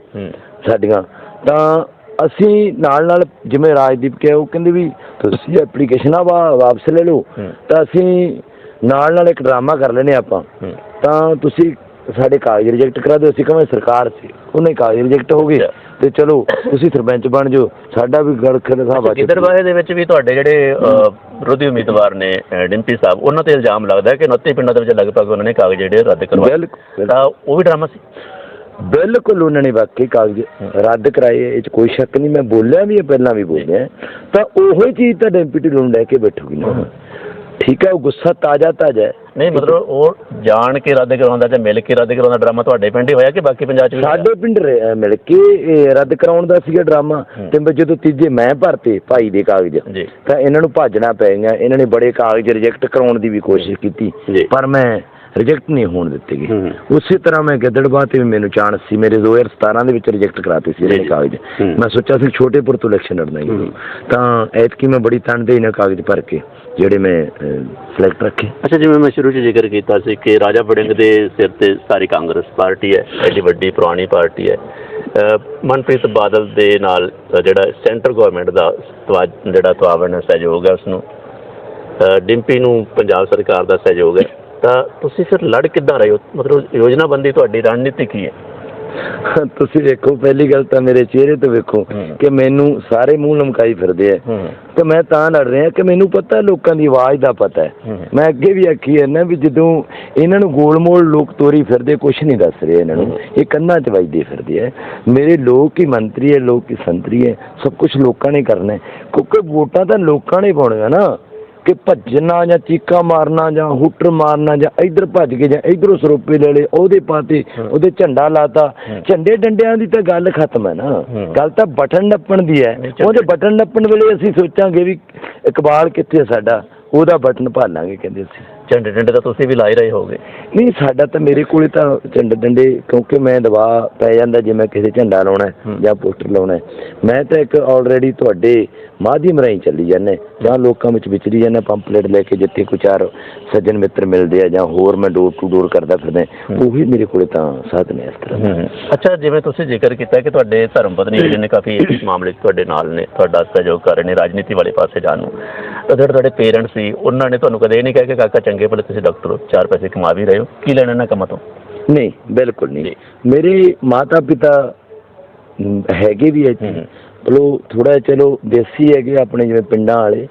ਸਾਡੀਆਂ ਤਾਂ ਅਸੀਂ ਨਾਲ ਨਾਲ ਜਿਵੇਂ ਰਾਜਦੀਪ ਕਿਹਾ ਉਹ ਕਹਿੰਦੇ ਵੀ ਤੁਸੀਂ ਐਪਲੀਕੇਸ਼ਨਾਂ ਵਾ- ਵਾਪਸ ਲੈ ਲਓ। ਤਾਂ ਅਸੀਂ ਨਾਲ ਨਾਲ ਇੱਕ ਡਰਾਮਾ ਕਰ ਲੈਨੇ ਆਪਾਂ। ਤਾਂ ਤੁਸੀਂ ਸਾਡੇ ਕਾਗਜ਼ ਰਿਜੈਕਟ ਕਰਾ ਦਿਓ ਅਸੀਂ ਕਹਾਂ ਸਰਕਾਰ ਸੀ ਉਹਨੇ ਕਾਗਜ਼ ਰਿਜੈਕਟ ਹੋ ਗਏ। ਤੇ ਚਲੋ ਤੁਸੀਂ ਸਰਪੰਚ ਬਣ ਜਾਓ ਸਾਡਾ ਵੀ ਗੜਖੜ ਦਾ ਬਾਤ ਗਿੱਦੜਬਾਹੇ ਦੇ ਵਿੱਚ ਵੀ ਤੁਹਾਡੇ ਜਿਹੜੇ ਵਿਰੋਧੀ ਉਮੀਦਵਾਰ ਨੇ ਡਿੰਪੀ ਸਾਹਿਬ ਉਹਨਾਂ ਤੇ ਇਲਜ਼ਾਮ ਲੱਗਦਾ ਕਿ 29 ਪਿੰਡਾਂ ਦੇ ਵਿੱਚ ਲਗਭਗ ਉਹਨਾਂ ਨੇ ਕਾਗਜ਼ ਜਿਹੜੇ ਰੱਦ ਕਰਵਾਏ। ਤਾਂ ਉਹ ਵੀ ਡਰਾਮਾ ਸੀ? ਬਿਲਕੁਲ ਉਹਨਾਂ ਨੇ ਵਾਕਈ ਕਾਗਜ਼ ਰੱਦ ਕਰਾਏ ਇਹ ਚ ਕੋਈ ਸ਼ੱਕ ਨਹੀਂ ਮੈਂ ਬੋਲਿਆ ਵੀ ਹੈ ਪਹਿਲਾਂ ਵੀ ਬੋਲਿਆ। ਤਾਂ ਉਹੋ ਹੀ ਚੀਜ਼ ਤਾਂ ਡੈਂਪੀਟੀ ਨੂੰ ਲੈ ਕੇ ਬੈਠੂਗੀ ਨਾ। ਠੀਕ ਹੈ ਉਹ ਗੁੱਸਾ ਤਾਜ਼ਾ ਤਾਜ਼ਾ ਹੈ। ਨਹੀਂ ਮਤਲਬ ਉਹ ਜਾਣ ਕੇ ਰੱਦ ਕਰਵਾਉਂਦਾ ਜਾਂ ਮਿਲ ਕੇ ਰੱਦ ਕਰਵਾਉਂਦਾ ਡਰਾਮਾ ਤੁਹਾਡੇ ਪਿੰਡ ਹੀ ਹੋਇਆ ਕਿ ਬਾਕੀ ਪੰਜਾਬ 'ਚ ਵੀ ਹੋਇਆ? ਸਾਡੇ ਪਿੰਡ ਰ- ਅਹ ਮਿਲ ਕੇ ਇਹ ਰੱਦ ਕਰਾਉਣ ਦਾ ਸੀਗਾ ਡਰਾਮਾ। ਤੇ ਮੈਂ ਜਦੋਂ ਤੀਜੇ ਮੈਂ ਭਰਤੇ ਭਾਈ ਦੇ ਕਾਗਜ਼ ਜੀ। ਤਾਂ ਇਹਨਾਂ ਨੂੰ ਭਾਜਣਾ ਪੈ ਗਿਆ। ਇਹਨਾਂ ਨੇ ਬੜੇ ਕਾਗਜ਼ ਰਿਜੈਕਟ ਕਰਾਉਣ ਦੀ ਵੀ ਕੋਸ਼ਿਸ਼ ਕੀਤੀ। ਜੀ। ਪਰ ਮੈਂ ਰਿਜੈਕਟ ਨਹੀਂ ਹੋਣ ਦਿੱਤੇ ਗਏ। ਉਸੇ ਤਰ੍ਹਾਂ ਮੈਂ ਗਿੱਦੜਬਾਹ ਤੇ ਮੈਨੂੰ ਚਾਂਸ ਸੀ ਮੇਰੇ 2017 ਦੇ ਵਿੱਚ ਰਿਜੈਕਟ ਕਰਾਤੇ ਸੀ ਇਹਨਾਂ ਨੇ ਜੀ। ਕਾਗਜ਼। ਮੈਂ ਸੋਚਿਆ ਸੀ ਛੋਟੇਪੁਰ ਤੋਂ ਇਲੈਕਸ਼ਨ ਲੜਨਾ ਹੀ। ਤਾਂ ਐਤਕੀ ਮੈਂ ਬੜੀ ਤਣਦੇ ਇਹਨਾਂ ਕਾਗਜ਼ ਭਰ ਕੇ ਜਿਹੜੇ ਮੈਂ ਸਿਲੈਕਟ ਰੱਖੇ ਅੱਛਾ ਜਿਵੇਂ ਮੈਂ ਸ਼ੁਰੂ 'ਚ ਜ਼ਿਕਰ ਕੀਤਾ ਸੀ ਕਿ ਰਾਜਾ ਵੜਿੰਗ ਦੇ ਸਿਰ ਤੇ ਸਾਰੀ ਕਾਂਗਰਸ ਪਾਰਟੀ ਹੈ ਐਡੀ ਵੱਡੀ ਪੁਰਾਣੀ ਪਾਰਟੀ ਹੈ ਮਨਪ੍ਰੀਤ ਬਾਦਲ ਦੇ ਨਾਲ ਜਿਹੜਾ ਸੈਂਟਰ ਗਵਰਨਮੈਂਟ ਦਾ ਜਿਹੜਾ ਤਵਾਵਨ ਸਹਿਯੋਗ ਹੈ ਉਸ ਨੂੰ ਡਿੰਪੀ ਨੂੰ ਪੰਜਾਬ ਸਰਕਾਰ ਦਾ ਸਹਿਯੋਗ ਹੈ ਤਾਂ ਤੁਸੀਂ ਫਿਰ ਲੜ ਕਿੱਦਾਂ ਰਹੇ ਹੋ? ਮਤਲਬ ਯੋਜਨਾਬੰਦੀ ਤੁਹਾਡੀ ਰਣਨੀਤੀ ਕੀ ਹੈ? ਤੁਸੀਂ ਵੇਖੋ ਪਹਿਲੀ ਗੱਲ ਤਾਂ ਮੇਰੇ ਚਿਹਰੇ ਤੋਂ ਵੇਖੋ। ਕਿ ਮੈਨੂੰ ਸਾਰੇ ਮੂੰਹ ਲਮਕਾਈ ਫਿਰਦੇ ਆ। ਤੇ ਮੈਂ ਤਾਂ ਲੜ ਰਿਹਾ ਕਿ ਮੈਨੂੰ ਪਤਾ ਲੋਕਾਂ ਦੀ ਆਵਾਜ਼ ਦਾ ਪਤਾ ਹੈ। ਮੈਂ ਅੱਗੇ ਵੀ ਆਖੀ ਹੈ ਨਾ ਵੀ ਜਦੋਂ ਇਹਨਾਂ ਨੂੰ ਗੋਲਮੋਲ ਲੋਕ ਤੋਰੀ ਫਿਰਦੇ ਕੁਛ ਨਹੀਂ ਦੱਸ ਰਹੇ ਇਹਨਾਂ ਨੂੰ। ਇਹ ਕੰਨਾਂ 'ਚ ਵੱਜਦੇ ਫਿਰਦੇ ਆ। ਮੇਰੇ ਲੋਕ ਹੀ ਮੰਤਰੀ ਹੈ ਲੋਕ ਹੀ ਸੰਤਰੀ ਹੈ। ਸਭ ਕੁਝ ਲੋਕਾਂ ਨੇ ਕਰਨਾ ਕਿਉਂਕਿ ਵੋਟਾਂ ਤਾਂ ਲੋਕਾਂ ਨੇ ਪਾਉਣੀਆਂ ਨਾ। ਕਿ ਭੱਜਣਾ ਜਾਂ ਚੀਕਾਂ ਮਾਰਨਾ ਜਾਂ ਹੁੱਟਰ ਮਾਰਨਾ ਜਾਂ ਇੱਧਰ ਭੱਜ ਕੇ ਜਾਂ ਇੱਧਰੋਂ ਸਰੋਪੇ ਲੈ ਲਏ ਉਹਦੇ ਪਾਤੇ। ਉਹਦੇ ਝੰਡਾ ਲਾਤਾ। ਝੰਡੇ ਡੰਡਿਆਂ ਦੀ ਤਾਂ ਗੱਲ ਖਤਮ ਹੈ ਨਾ। ਗੱਲ ਤਾਂ ਬਟਨ ਨੱਪਣ ਦੀ ਹੈ ਉਹਦੇ ਬਟਨ ਨੱਪਣ ਵੇਲੇ ਅਸੀਂ ਸੋਚਾਂਗੇ ਵੀ ਇਕਬਾਲ ਕਿੱਥੇ ਸਾਡਾ ਉਹਦਾ ਬਟਨ ਭਾਲਾਂਗੇ ਕਹਿੰਦੇ ਅਸੀਂ ਝੰਡੇ ਝੰਡੇ ਤਾਂ ਤੁਸੀਂ ਵੀ ਲਾਈ ਰਹੇ ਹੋਗੇ ਨਹੀਂ ਸਾਡਾ ਤਾਂ ਮੇਰੇ ਕੋਲੇ ਤਾਂ ਝੰਡੇ ਡੰਡੇ ਕਿਉਂਕਿ ਮੈਂ ਦਬਾ ਪੈ ਜਾਂਦਾ ਜੇ ਮੈਂ ਕਿਸੇ ਝੰਡਾ ਲਾਉਣਾ। ਜਾਂ ਪੋਸਟਰ ਲਾਉਣਾ ਹੈ ਮੈਂ ਤਾਂ ਇੱਕ ਆਲਰੇਡੀ ਤੁਹਾਡੇ ਮਾਧਿਅਮ ਰਾਹੀਂ ਚੱਲੀ ਜਾਂਦਾ ਜਾਂ ਲੋਕਾਂ ਵਿੱਚ ਵਿਚਰੀ ਜਾਂਦਾ ਪੰਪਲੇਟ ਲੈ ਕੇ ਜਿੱਥੇ ਕੋਈ ਚਾਰ ਸੱਜਣ ਮਿੱਤਰ ਮਿਲਦੇ ਆ ਜਾਂ ਹੋਰ ਮੈਂ ਡੋਰ ਟੂ ਡੋਰ ਕਰਦਾ ਫਿਰਦਾ। ਉਹੀ ਮੇਰੇ ਕੋਲੇ ਤਾਂ ਸਾਧਨ ਹੈ ਇਸ ਤਰ੍ਹਾਂ। ਅੱਛਾ ਜਿਵੇਂ ਤੁਸੀਂ ਜ਼ਿਕਰ ਕੀਤਾ ਕਿ ਤੁਹਾਡੇ ਧਰਮ ਪਤਨੀ ਨੇ ਕਾਫੀ ਇਸ ਮਾਮਲੇ 'ਚ ਤੁਹਾਡੇ ਨਾਲ ਨੇ ਤੁਹਾਡਾ ਸਹਿਯੋਗ ਕਰ ਰਹੇ ਨੇ ਰਾਜਨੀਤੀ ਵਾਲੇ ਪਾਸੇ ਜਾਣ ਨੂੰ ਤਾਂ ਜਿਹੜੇ ਤੁਹਾਡੇ ਪੇਰੈਂਟਸ ਸੀ ਉਹਨਾਂ ਨੇ ਤੁਹਾਨੂੰ ਕਦੇ ਇਹ ਨਹੀਂ ਕਿਹਾ ਕਿ ਕਾਕਾ ਚੰਗੇ ਭਲੇ ਤੁਸੀਂ ਡਾਕਟਰ ਹੋ ਚਾਰ ਪੈਸੇ ਕਮਾ ਵੀ ਰਹੇ ਹੋ ਕੀ ਲੈਣਾ ਇਹਨਾਂ ਕੰਮਾਂ ਤੋਂ ਨਹੀਂ ਬਿਲਕੁਲ ਨਹੀਂ। ਮੇਰੇ ਮਾਤਾ ਪਿਤਾ ਹੈਗੇ ਵੀ ਹੂੰ। ਚਲੋ ਥੋੜਾ ਚਲੋ ਦੇਸੀ ਹੈਗੇ ਆਪਣੇ ਜਿਵੇਂ ਪਿੰਡਾਂ ਵਾਲੇ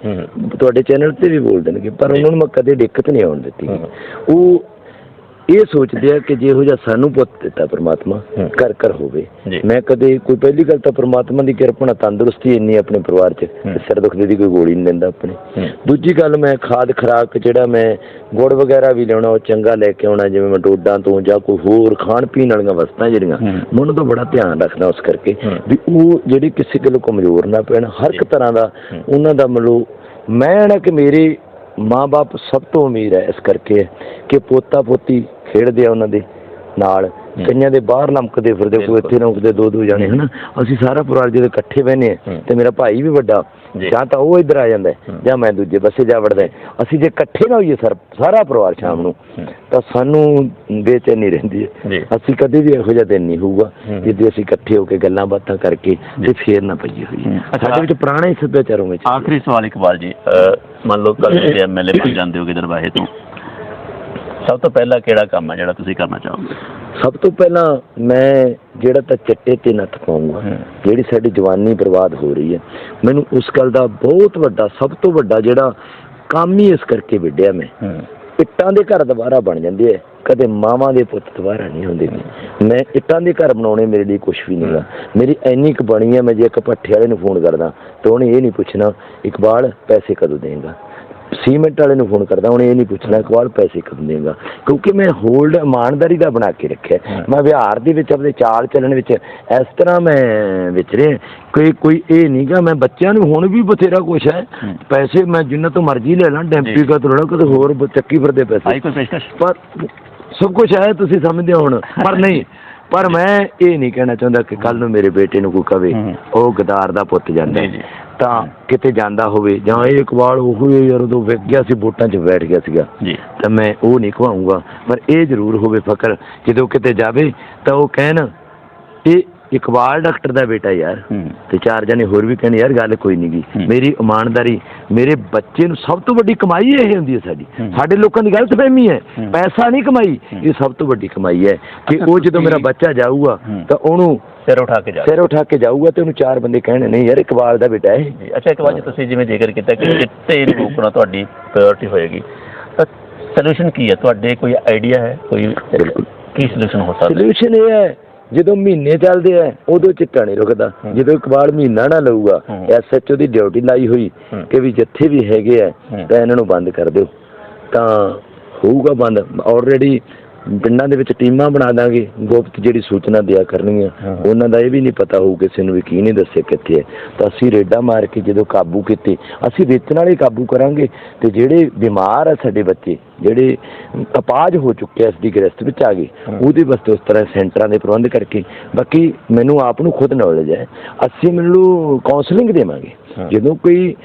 ਤੁਹਾਡੇ ਚੈਨਲ ਤੇ ਵੀ ਬੋਲ ਦੇਣਗੇ ਪਰ। ਉਹਨਾਂ ਨੂੰ ਮੈਂ ਕਦੇ ਦਿੱਕਤ ਨਹੀਂ ਆਉਣ ਦਿੱਤੀ। ਉਹ ਇਹ ਸੋਚਦੇ ਆ ਕਿ ਜਿਹੋ ਜਿਹਾ ਸਾਨੂੰ ਪੁੱਤ ਦਿੱਤਾ ਪ੍ਰਮਾਤਮਾ। ਕਰ ਕਰ ਹੋਵੇ। ਮੈਂ ਕਦੇ ਕੋਈ ਪਹਿਲੀ ਗੱਲ ਤਾਂ ਪ੍ਰਮਾਤਮਾ ਦੀ ਕਿਰਪਾ ਨਾਲ ਤੰਦਰੁਸਤੀ ਇੰਨੀ ਆਪਣੇ ਪਰਿਵਾਰ 'ਚ ਸਿਰ ਦੁਖਦੇ ਦੀ ਕੋਈ ਗੋਲੀ ਨਹੀਂ ਦਿੰਦਾ ਆਪਣੇ। ਦੂਜੀ ਗੱਲ ਮੈਂ ਖਾਦ ਖਰਾਕ ਜਿਹੜਾ ਮੈਂ ਗੁੜ ਵਗੈਰਾ ਵੀ ਲਿਆਉਣਾ ਉਹ ਚੰਗਾ ਲੈ ਕੇ ਆਉਣਾ ਜਿਵੇਂ ਮੈਂ ਡੋਡਾਂ ਤੋਂ ਜਾਂ ਕੋਈ ਹੋਰ ਖਾਣ ਪੀਣ ਵਾਲੀਆਂ ਵਸਤਾਂ ਜਿਹੜੀਆਂ ਉਹਨਾਂ ਤੋਂ ਬੜਾ ਧਿਆਨ ਰੱਖਦਾ ਉਸ ਕਰਕੇ। ਵੀ ਉਹ ਜਿਹੜੇ ਕਿਸੇ ਕੋਲ ਕਮਜ਼ੋਰ ਨਾ ਪੈਣ ਹਰ ਇੱਕ। ਤਰ੍ਹਾਂ ਦਾ। ਉਹਨਾਂ ਦਾ ਮਤਲਬ ਮੈਂ ਨਾ ਕਿ ਮੇਰੇ ਮਾਂ-ਬਾਪ ਸਭ ਤੋਂ ਅਮੀਰ ਹੈ ਇਸ ਕਰਕੇ ਕਿ ਪੋਤਾ ਪੋਤੀ ਖੇਡਦੇ ਆ ਉਹਨਾਂ ਦੇ ਨਾਲ। ਕਈਆਂ ਦੇ ਬਾਹਰ ਲਮਕਦੇ ਫਿਰਦੇ ਕੋਈ। ਇੱਥੇ ਲਮਕਦੇ ਦੋ ਦੋ ਜਾਣੇ ਹਨਾ ਅਸੀਂ ਸਾਰਾ ਪਰਿਵਾਰ ਜਦੋਂ ਇਕੱਠੇ ਹੂੰ। ਤੇ ਮੇਰਾ ਭਾਈ ਵੀ ਵੱਡਾ ਜੀ। ਤਾਂ ਉਹ ਇੱਧਰ ਆ ਜਾਂਦਾ। ਜਾਂ ਮੈਂ ਦੂਜੇ ਪਾਸੇ ਜਾ ਵੜਦਾ। ਅਸੀਂ ਜੇ ਇਕੱਠੇ ਨਾ ਹੋਈਏ ਸਰ ਸਾਰਾ ਪਰਿਵਾਰ ਸ਼ਾਮ ਨੂੰ। ਤਾਂ ਸਾਨੂੰ ਬੇਚੈਨੀ ਰਹਿੰਦੀ ਹੈ ਅਸੀਂ ਕਦੇ ਵੀ ਇਹੋ ਜਿਹਾ ਦਿਨ ਨਹੀਂ ਹੋਊਗਾ। ਜਿੱਦੇ ਅਸੀਂ ਇਕੱਠੇ ਹੋ ਕੇ ਗੱਲਾਂ ਬਾਤਾਂ ਕਰਕੇ ਤੇ ਫੇਰ ਨਾ ਪਈਏ ਹੋਈ। ਸਾਡੇ ਵਿੱਚ ਪੁਰਾਣੇ ਸੱਭਿਆਚਾਰੋਂ ਵਿੱਚ ਆਖਰੀ ਸਵਾਲ ਇਕਬਾਲ ਜੀ ਮੰਨ ਲਓ ਕੱਲ ਤੁਸੀਂ ਐਮਐਲਏ ਬਣ ਜਾਂਦੇ ਹੋਗੇ ਦਰਬਾਹੇ ਤੋਂ ਸਭ ਤੋਂ ਪਹਿਲਾ ਕਿਹੜਾ ਕੰਮ ਹੈ ਜਿਹੜਾ ਤੁਸੀਂ ਕਰਨਾ ਚਾਹੋਗੇ? ਸਭ ਤੋਂ ਪਹਿਲਾਂ ਮੈਂ ਜਿਹੜਾ ਤਾਂ ਚੱਟੇ ਤੇ ਨੱਥ ਪਾਉਂਗਾ। ਜਿਹੜੀ ਸਾਡੀ ਜਵਾਨੀ ਬਰਬਾਦ ਹੋ ਰਹੀ ਹੈ ਮੈਨੂੰ ਉਸ ਗੱਲ ਦਾ ਬਹੁਤ ਵੱਡਾ ਸਭ ਤੋਂ ਵੱਡਾ ਜਿਹੜਾ ਕੰਮ ਹੀ ਇਸ ਕਰਕੇ ਵਿੱਢਿਆ ਮੈਂ। ਇੱਟਾਂ ਦੇ ਘਰ ਦੁਬਾਰਾ ਬਣ ਜਾਂਦੇ ਐ ਕਦੇ ਮਾਵਾਂ ਦੇ ਪੁੱਤ ਦੁਬਾਰਾ ਨਹੀਂ ਹੁੰਦੇ ਮੈਂ ਇੱਟਾਂ ਦੇ ਘਰ ਬਣਾਉਣੇ ਮੇਰੇ ਲਈ ਕੁਝ ਵੀ ਨਹੀਂਗਾ ਮੇਰੀ ਐਨੀ ਕੁ ਬਣੀ ਹੈ ਮੈਂ ਜੇ ਇੱਕ ਭੱਠੇ ਵਾਲੇ ਨੂੰ ਫੋਨ ਕਰਦਾ ਤਾਂ ਉਹਨੇ ਇਹ ਨਹੀਂ ਪੁੱਛਣਾ ਇਕਬਾਲ ਪੈਸੇ ਕਦੋਂ ਦੇਂਗਾ? ਸੀਮੈਂਟ ਵਾਲੇ ਨੂੰ ਫੋਨ ਕਰਦਾ ਉਹਨੇ ਇਹ ਨਹੀਂ ਪੁੱਛਣਾ ਇਕਬਾਲ ਪੈਸੇ ਕਦੋਂ ਦੇਂਗਾ ਕਿਉਂਕਿ ਮੈਂ ਹੋਲਡ ਇਮਾਨਦਾਰੀ ਦਾ ਬਣਾ ਕੇ ਰੱਖਿਆ। ਮੈਂ ਵਿਹਾਰ ਦੇ ਵਿੱਚ ਆਪਣੇ ਚਾਲ ਚੱਲਣ ਵਿੱਚ ਇਸ ਤਰ੍ਹਾਂ ਮੈਂ ਵਿਚਰੇ ਕੋਈ ਕੋਈ ਇਹ ਨਹੀਂਗਾ ਮੈਂ ਬੱਚਿਆਂ ਨੂੰ ਹੁਣ ਵੀ ਬਥੇਰਾ ਕੁਛ ਹੈ। ਪੈਸੇ ਮੈਂ ਜਿੰਨਾ ਤੋਂ ਮਰਜ਼ੀ ਲੈ ਲਾਂ ਡੈਂਪੀ। ਕਾ ਤੋੜਾ ਕਦੇ ਹੋਰ ਚੱਕੀ ਫਿਰਦੇ ਪੈਸੇ। ਪਰ ਸਭ ਕੁਝ ਹੈ ਤੁਸੀਂ ਸਮਝਦੇ ਹੋ ਹੁਣ। ਪਰ ਨਹੀਂ ਪਰ ਮੈਂ ਇਹ ਨਹੀਂ ਕਹਿਣਾ ਚਾਹੁੰਦਾ ਕਿ ਕੱਲ ਨੂੰ ਮੇਰੇ ਬੇਟੇ ਨੂੰ ਕੋਈ ਕਵੇ। ਉਹ ਗਦਾਰ ਦਾ ਪੁੱਤ ਜਾਂਦਾ। ਤਾਂ ਕਿਤੇ ਜਾਂਦਾ ਹੋਵੇ ਜਾਂ ਇਹ ਇਕਬਾਲ ਉਹ ਹੀ ਯਾਰ ਉਦੋਂ ਵਿਕ ਗਿਆ ਸੀ ਵੋਟਾਂ 'ਚ ਬੈਠ ਗਿਆ ਸੀਗਾ ਤਾਂ ਮੈਂ ਉਹ ਨਹੀਂ ਖਵਾਉਂਗਾ ਪਰ ਇਹ ਜ਼ਰੂਰ ਹੋਵੇ ਫਕਰ ਜਦੋਂ ਕਿਤੇ ਜਾਵੇ ਤਾਂ ਉਹ ਕਹਿਣ ਇਹ ਇਕਬਾਲ ਡਾਕਟਰ ਦਾ ਬੇਟਾ ਯਾਰ ਤੇ ਚਾਰ ਜਣੇ ਹੋਰ ਵੀ ਕਹਿੰਦੇ ਯਾਰ ਗੱਲ ਕੋਈ ਨਹੀਂਗੀ। ਮੇਰੀ ਇਮਾਨਦਾਰੀ ਮੇਰੇ ਬੱਚੇ ਨੂੰ ਸਭ ਤੋਂ ਵੱਡੀ ਕਮਾਈ ਇਹ ਹੁੰਦੀ ਹੈ ਸਾਡੀ। ਸਾਡੇ ਲੋਕਾਂ ਦੀ ਗਲਤ ਫਹਿਮੀ ਹੈ। ਪੈਸਾ ਨਹੀਂ ਕਮਾਈ। ਇਹ ਸਭ ਤੋਂ ਵੱਡੀ ਕਮਾਈ ਹੈ ਕਿ ਉਹ ਜਦੋਂ ਮੇਰਾ ਬੱਚਾ ਜਾਊਗਾ। ਤਾਂ ਉਹਨੂੰ ਸਿਰ ਉਠਾ ਕੇ ਜਾ ਸਿਰ ਉਠਾ ਕੇ ਜਾਊਗਾ ਤੇ ਉਹਨੂੰ ਚਾਰ ਬੰਦੇ ਕਹਿਣ ਨਹੀਂ ਯਾਰ ਇਕਬਾਲ ਦਾ ਬੇਟਾ ਹੈ ਅੱਛਾ ਇੱਕ ਵਾਰ ਜੀ ਤੁਸੀਂ ਜਿਵੇਂ ਜ਼ਿਕਰ ਕੀਤਾ ਕਿ ਚਿੱਟੇ ਨੂੰ ਰੋਕਣਾ ਤੁਹਾਡੀ ਪ੍ਰਾਇੋਰਟੀ ਹੋਏਗੀ ਤਾਂ ਸੋਲੂਸ਼ਨ ਕੀ ਹੈ ਤੁਹਾਡੇ ਕੋਈ ਆਈਡੀਆ ਹੈ ਕੋਈ ਬਿਲਕੁਲ। ਕੀ ਸੋਲੂਸ਼ਨ ਹੋ ਸਕਦਾ? ਸੋਲੂਸ਼ਨ ਇਹ ਹੈ ਜਦੋਂ ਮਹੀਨੇ ਚੱਲਦੇ ਆ ਉਦੋਂ ਚਿੱਟਾ ਨਹੀਂ ਰੁਕਦਾ। ਜਦੋਂ ਇਕਬਾਲ ਮਹੀਨਾ ਨਾ ਲਊਗਾ। ਐਸਐਚਓ ਦੀ ਡਿਊਟੀ ਲਾਈ ਹੋਈ। ਕਿ ਵੀ ਜਿੱਥੇ ਵੀ ਹੈਗੇ ਆ। ਤਾਂ ਇਹਨਾਂ ਨੂੰ ਬੰਦ ਕਰ ਦਿਓ ਤਾਂ ਹੋਊਗਾ ਬੰਦ ਆਲਰੇਡੀ ਪਿੰਡਾਂ ਦੇ ਵਿੱਚ ਟੀਮਾਂ ਬਣਾ ਦਾਂਗੇ ਗੁਪਤ ਜਿਹੜੀ ਸੂਚਨਾ ਦਿਆ ਕਰਨਗੀਆਂ। ਉਹਨਾਂ ਦਾ ਇਹ ਵੀ ਨਹੀਂ ਪਤਾ ਹੋਊ ਕਿਸੇ ਨੂੰ ਵੀ ਕੀ ਨਹੀਂ ਦੱਸਿਆ ਕਿੱਥੇ ਹੈ ਤਾਂ ਅਸੀਂ ਰੇਡਾ ਮਾਰ ਕੇ ਜਦੋਂ ਕਾਬੂ ਕੀਤੇ ਅਸੀਂ ਵੇਚਣ ਵਾਲੇ ਕਾਬੂ ਕਰਾਂਗੇ ਤੇ ਜਿਹੜੇ ਬਿਮਾਰ ਆ ਸਾਡੇ ਬੱਚੇ ਜਿਹੜੇ ਅਪਾਜ ਹੋ ਚੁੱਕੇ ਇਸ ਦੀ ਗ੍ਰਸਤ ਵਿੱਚ ਆ ਗਏ। ਉਹਦੇ ਵਾਸਤੇ ਉਸ ਤਰ੍ਹਾਂ ਸੈਂਟਰਾਂ ਦੇ ਪ੍ਰਬੰਧ ਕਰਕੇ ਬਾਕੀ ਮੈਨੂੰ ਆਪ ਨੂੰ ਖੁਦ ਨੌਲੇਜ ਹੈ ਅਸੀਂ ਮੈਨੂੰ ਕਾਉਂਸਲਿੰਗ ਦੇਵਾਂਗੇ। ਜਦੋਂ ਕੋਈ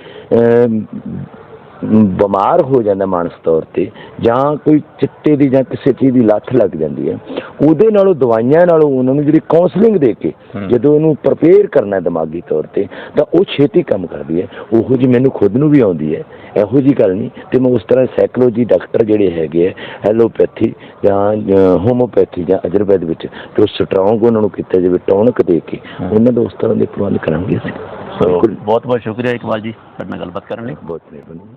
ਬਿਮਾਰ ਹੋ ਜਾਂਦਾ ਮਾਨਸ ਤੌਰ ਤੇ ਜਾਂ ਕੋਈ ਚਿੱਟੇ ਦੀ ਜਾਂ ਕਿਸੇ ਚੀਜ਼ ਦੀ ਲੱਤ ਲੱਗ ਜਾਂਦੀ ਹੈ ਉਹਦੇ ਨਾਲੋਂ ਦਵਾਈਆਂ ਨਾਲੋਂ ਉਹਨਾਂ ਨੂੰ ਜਿਹੜੀ ਕਾਉਂਸਲਿੰਗ ਦੇ ਕੇ। ਜਦੋਂ ਉਹਨੂੰ ਪ੍ਰਪੇਅਰ ਕਰਨਾ ਹੈ ਦਿਮਾਗੀ ਤੌਰ ਤੇ ਤਾਂ ਉਹ ਛੇਤੀ ਕੰਮ ਕਰਦੀ ਹੈ। ਉਹੋ ਜੀ ਮੈਨੂੰ ਖੁਦ ਨੂੰ ਵੀ ਆਉਂਦੀ ਹੈ ਇਹੋ ਜੀ ਗੱਲ ਨਹੀਂ ਤੇ ਮੈਂ ਉਸ ਤਰ੍ਹਾਂ ਸਾਈਕੋਲੋਜੀ ਡਾਕਟਰ ਜਿਹੜੇ ਹੈਗੇ ਆ ਐਲੋਪੈਥੀ ਜਾਂ ਹੋਮੋਪੈਥੀ ਜਾਂ ਅਜਰਬੈਦ ਵਿੱਚ ਜੋ ਸਟਰੋਂਗ ਉਹਨਾਂ ਨੂੰ ਕੀਤਾ ਜਾਵੇ ਟੌਨਕ ਦੇ ਕੇ। ਉਹਨਾਂ ਦਾ ਉਸ ਤਰ੍ਹਾਂ ਦੇ ਪ੍ਰਬੰਧ ਕਰਾਂਗੇ ਅਸੀਂ। ਬਹੁਤ ਬਹੁਤ ਸ਼ੁਕਰੀਆ ਇਕਬਾਲ ਜੀ ਤੁਹਾਡੇ ਨਾਲ ਗੱਲਬਾਤ ਕਰਨ ਲਈ। ਬਹੁਤ ਮਿਹਰਬਾਨੀ।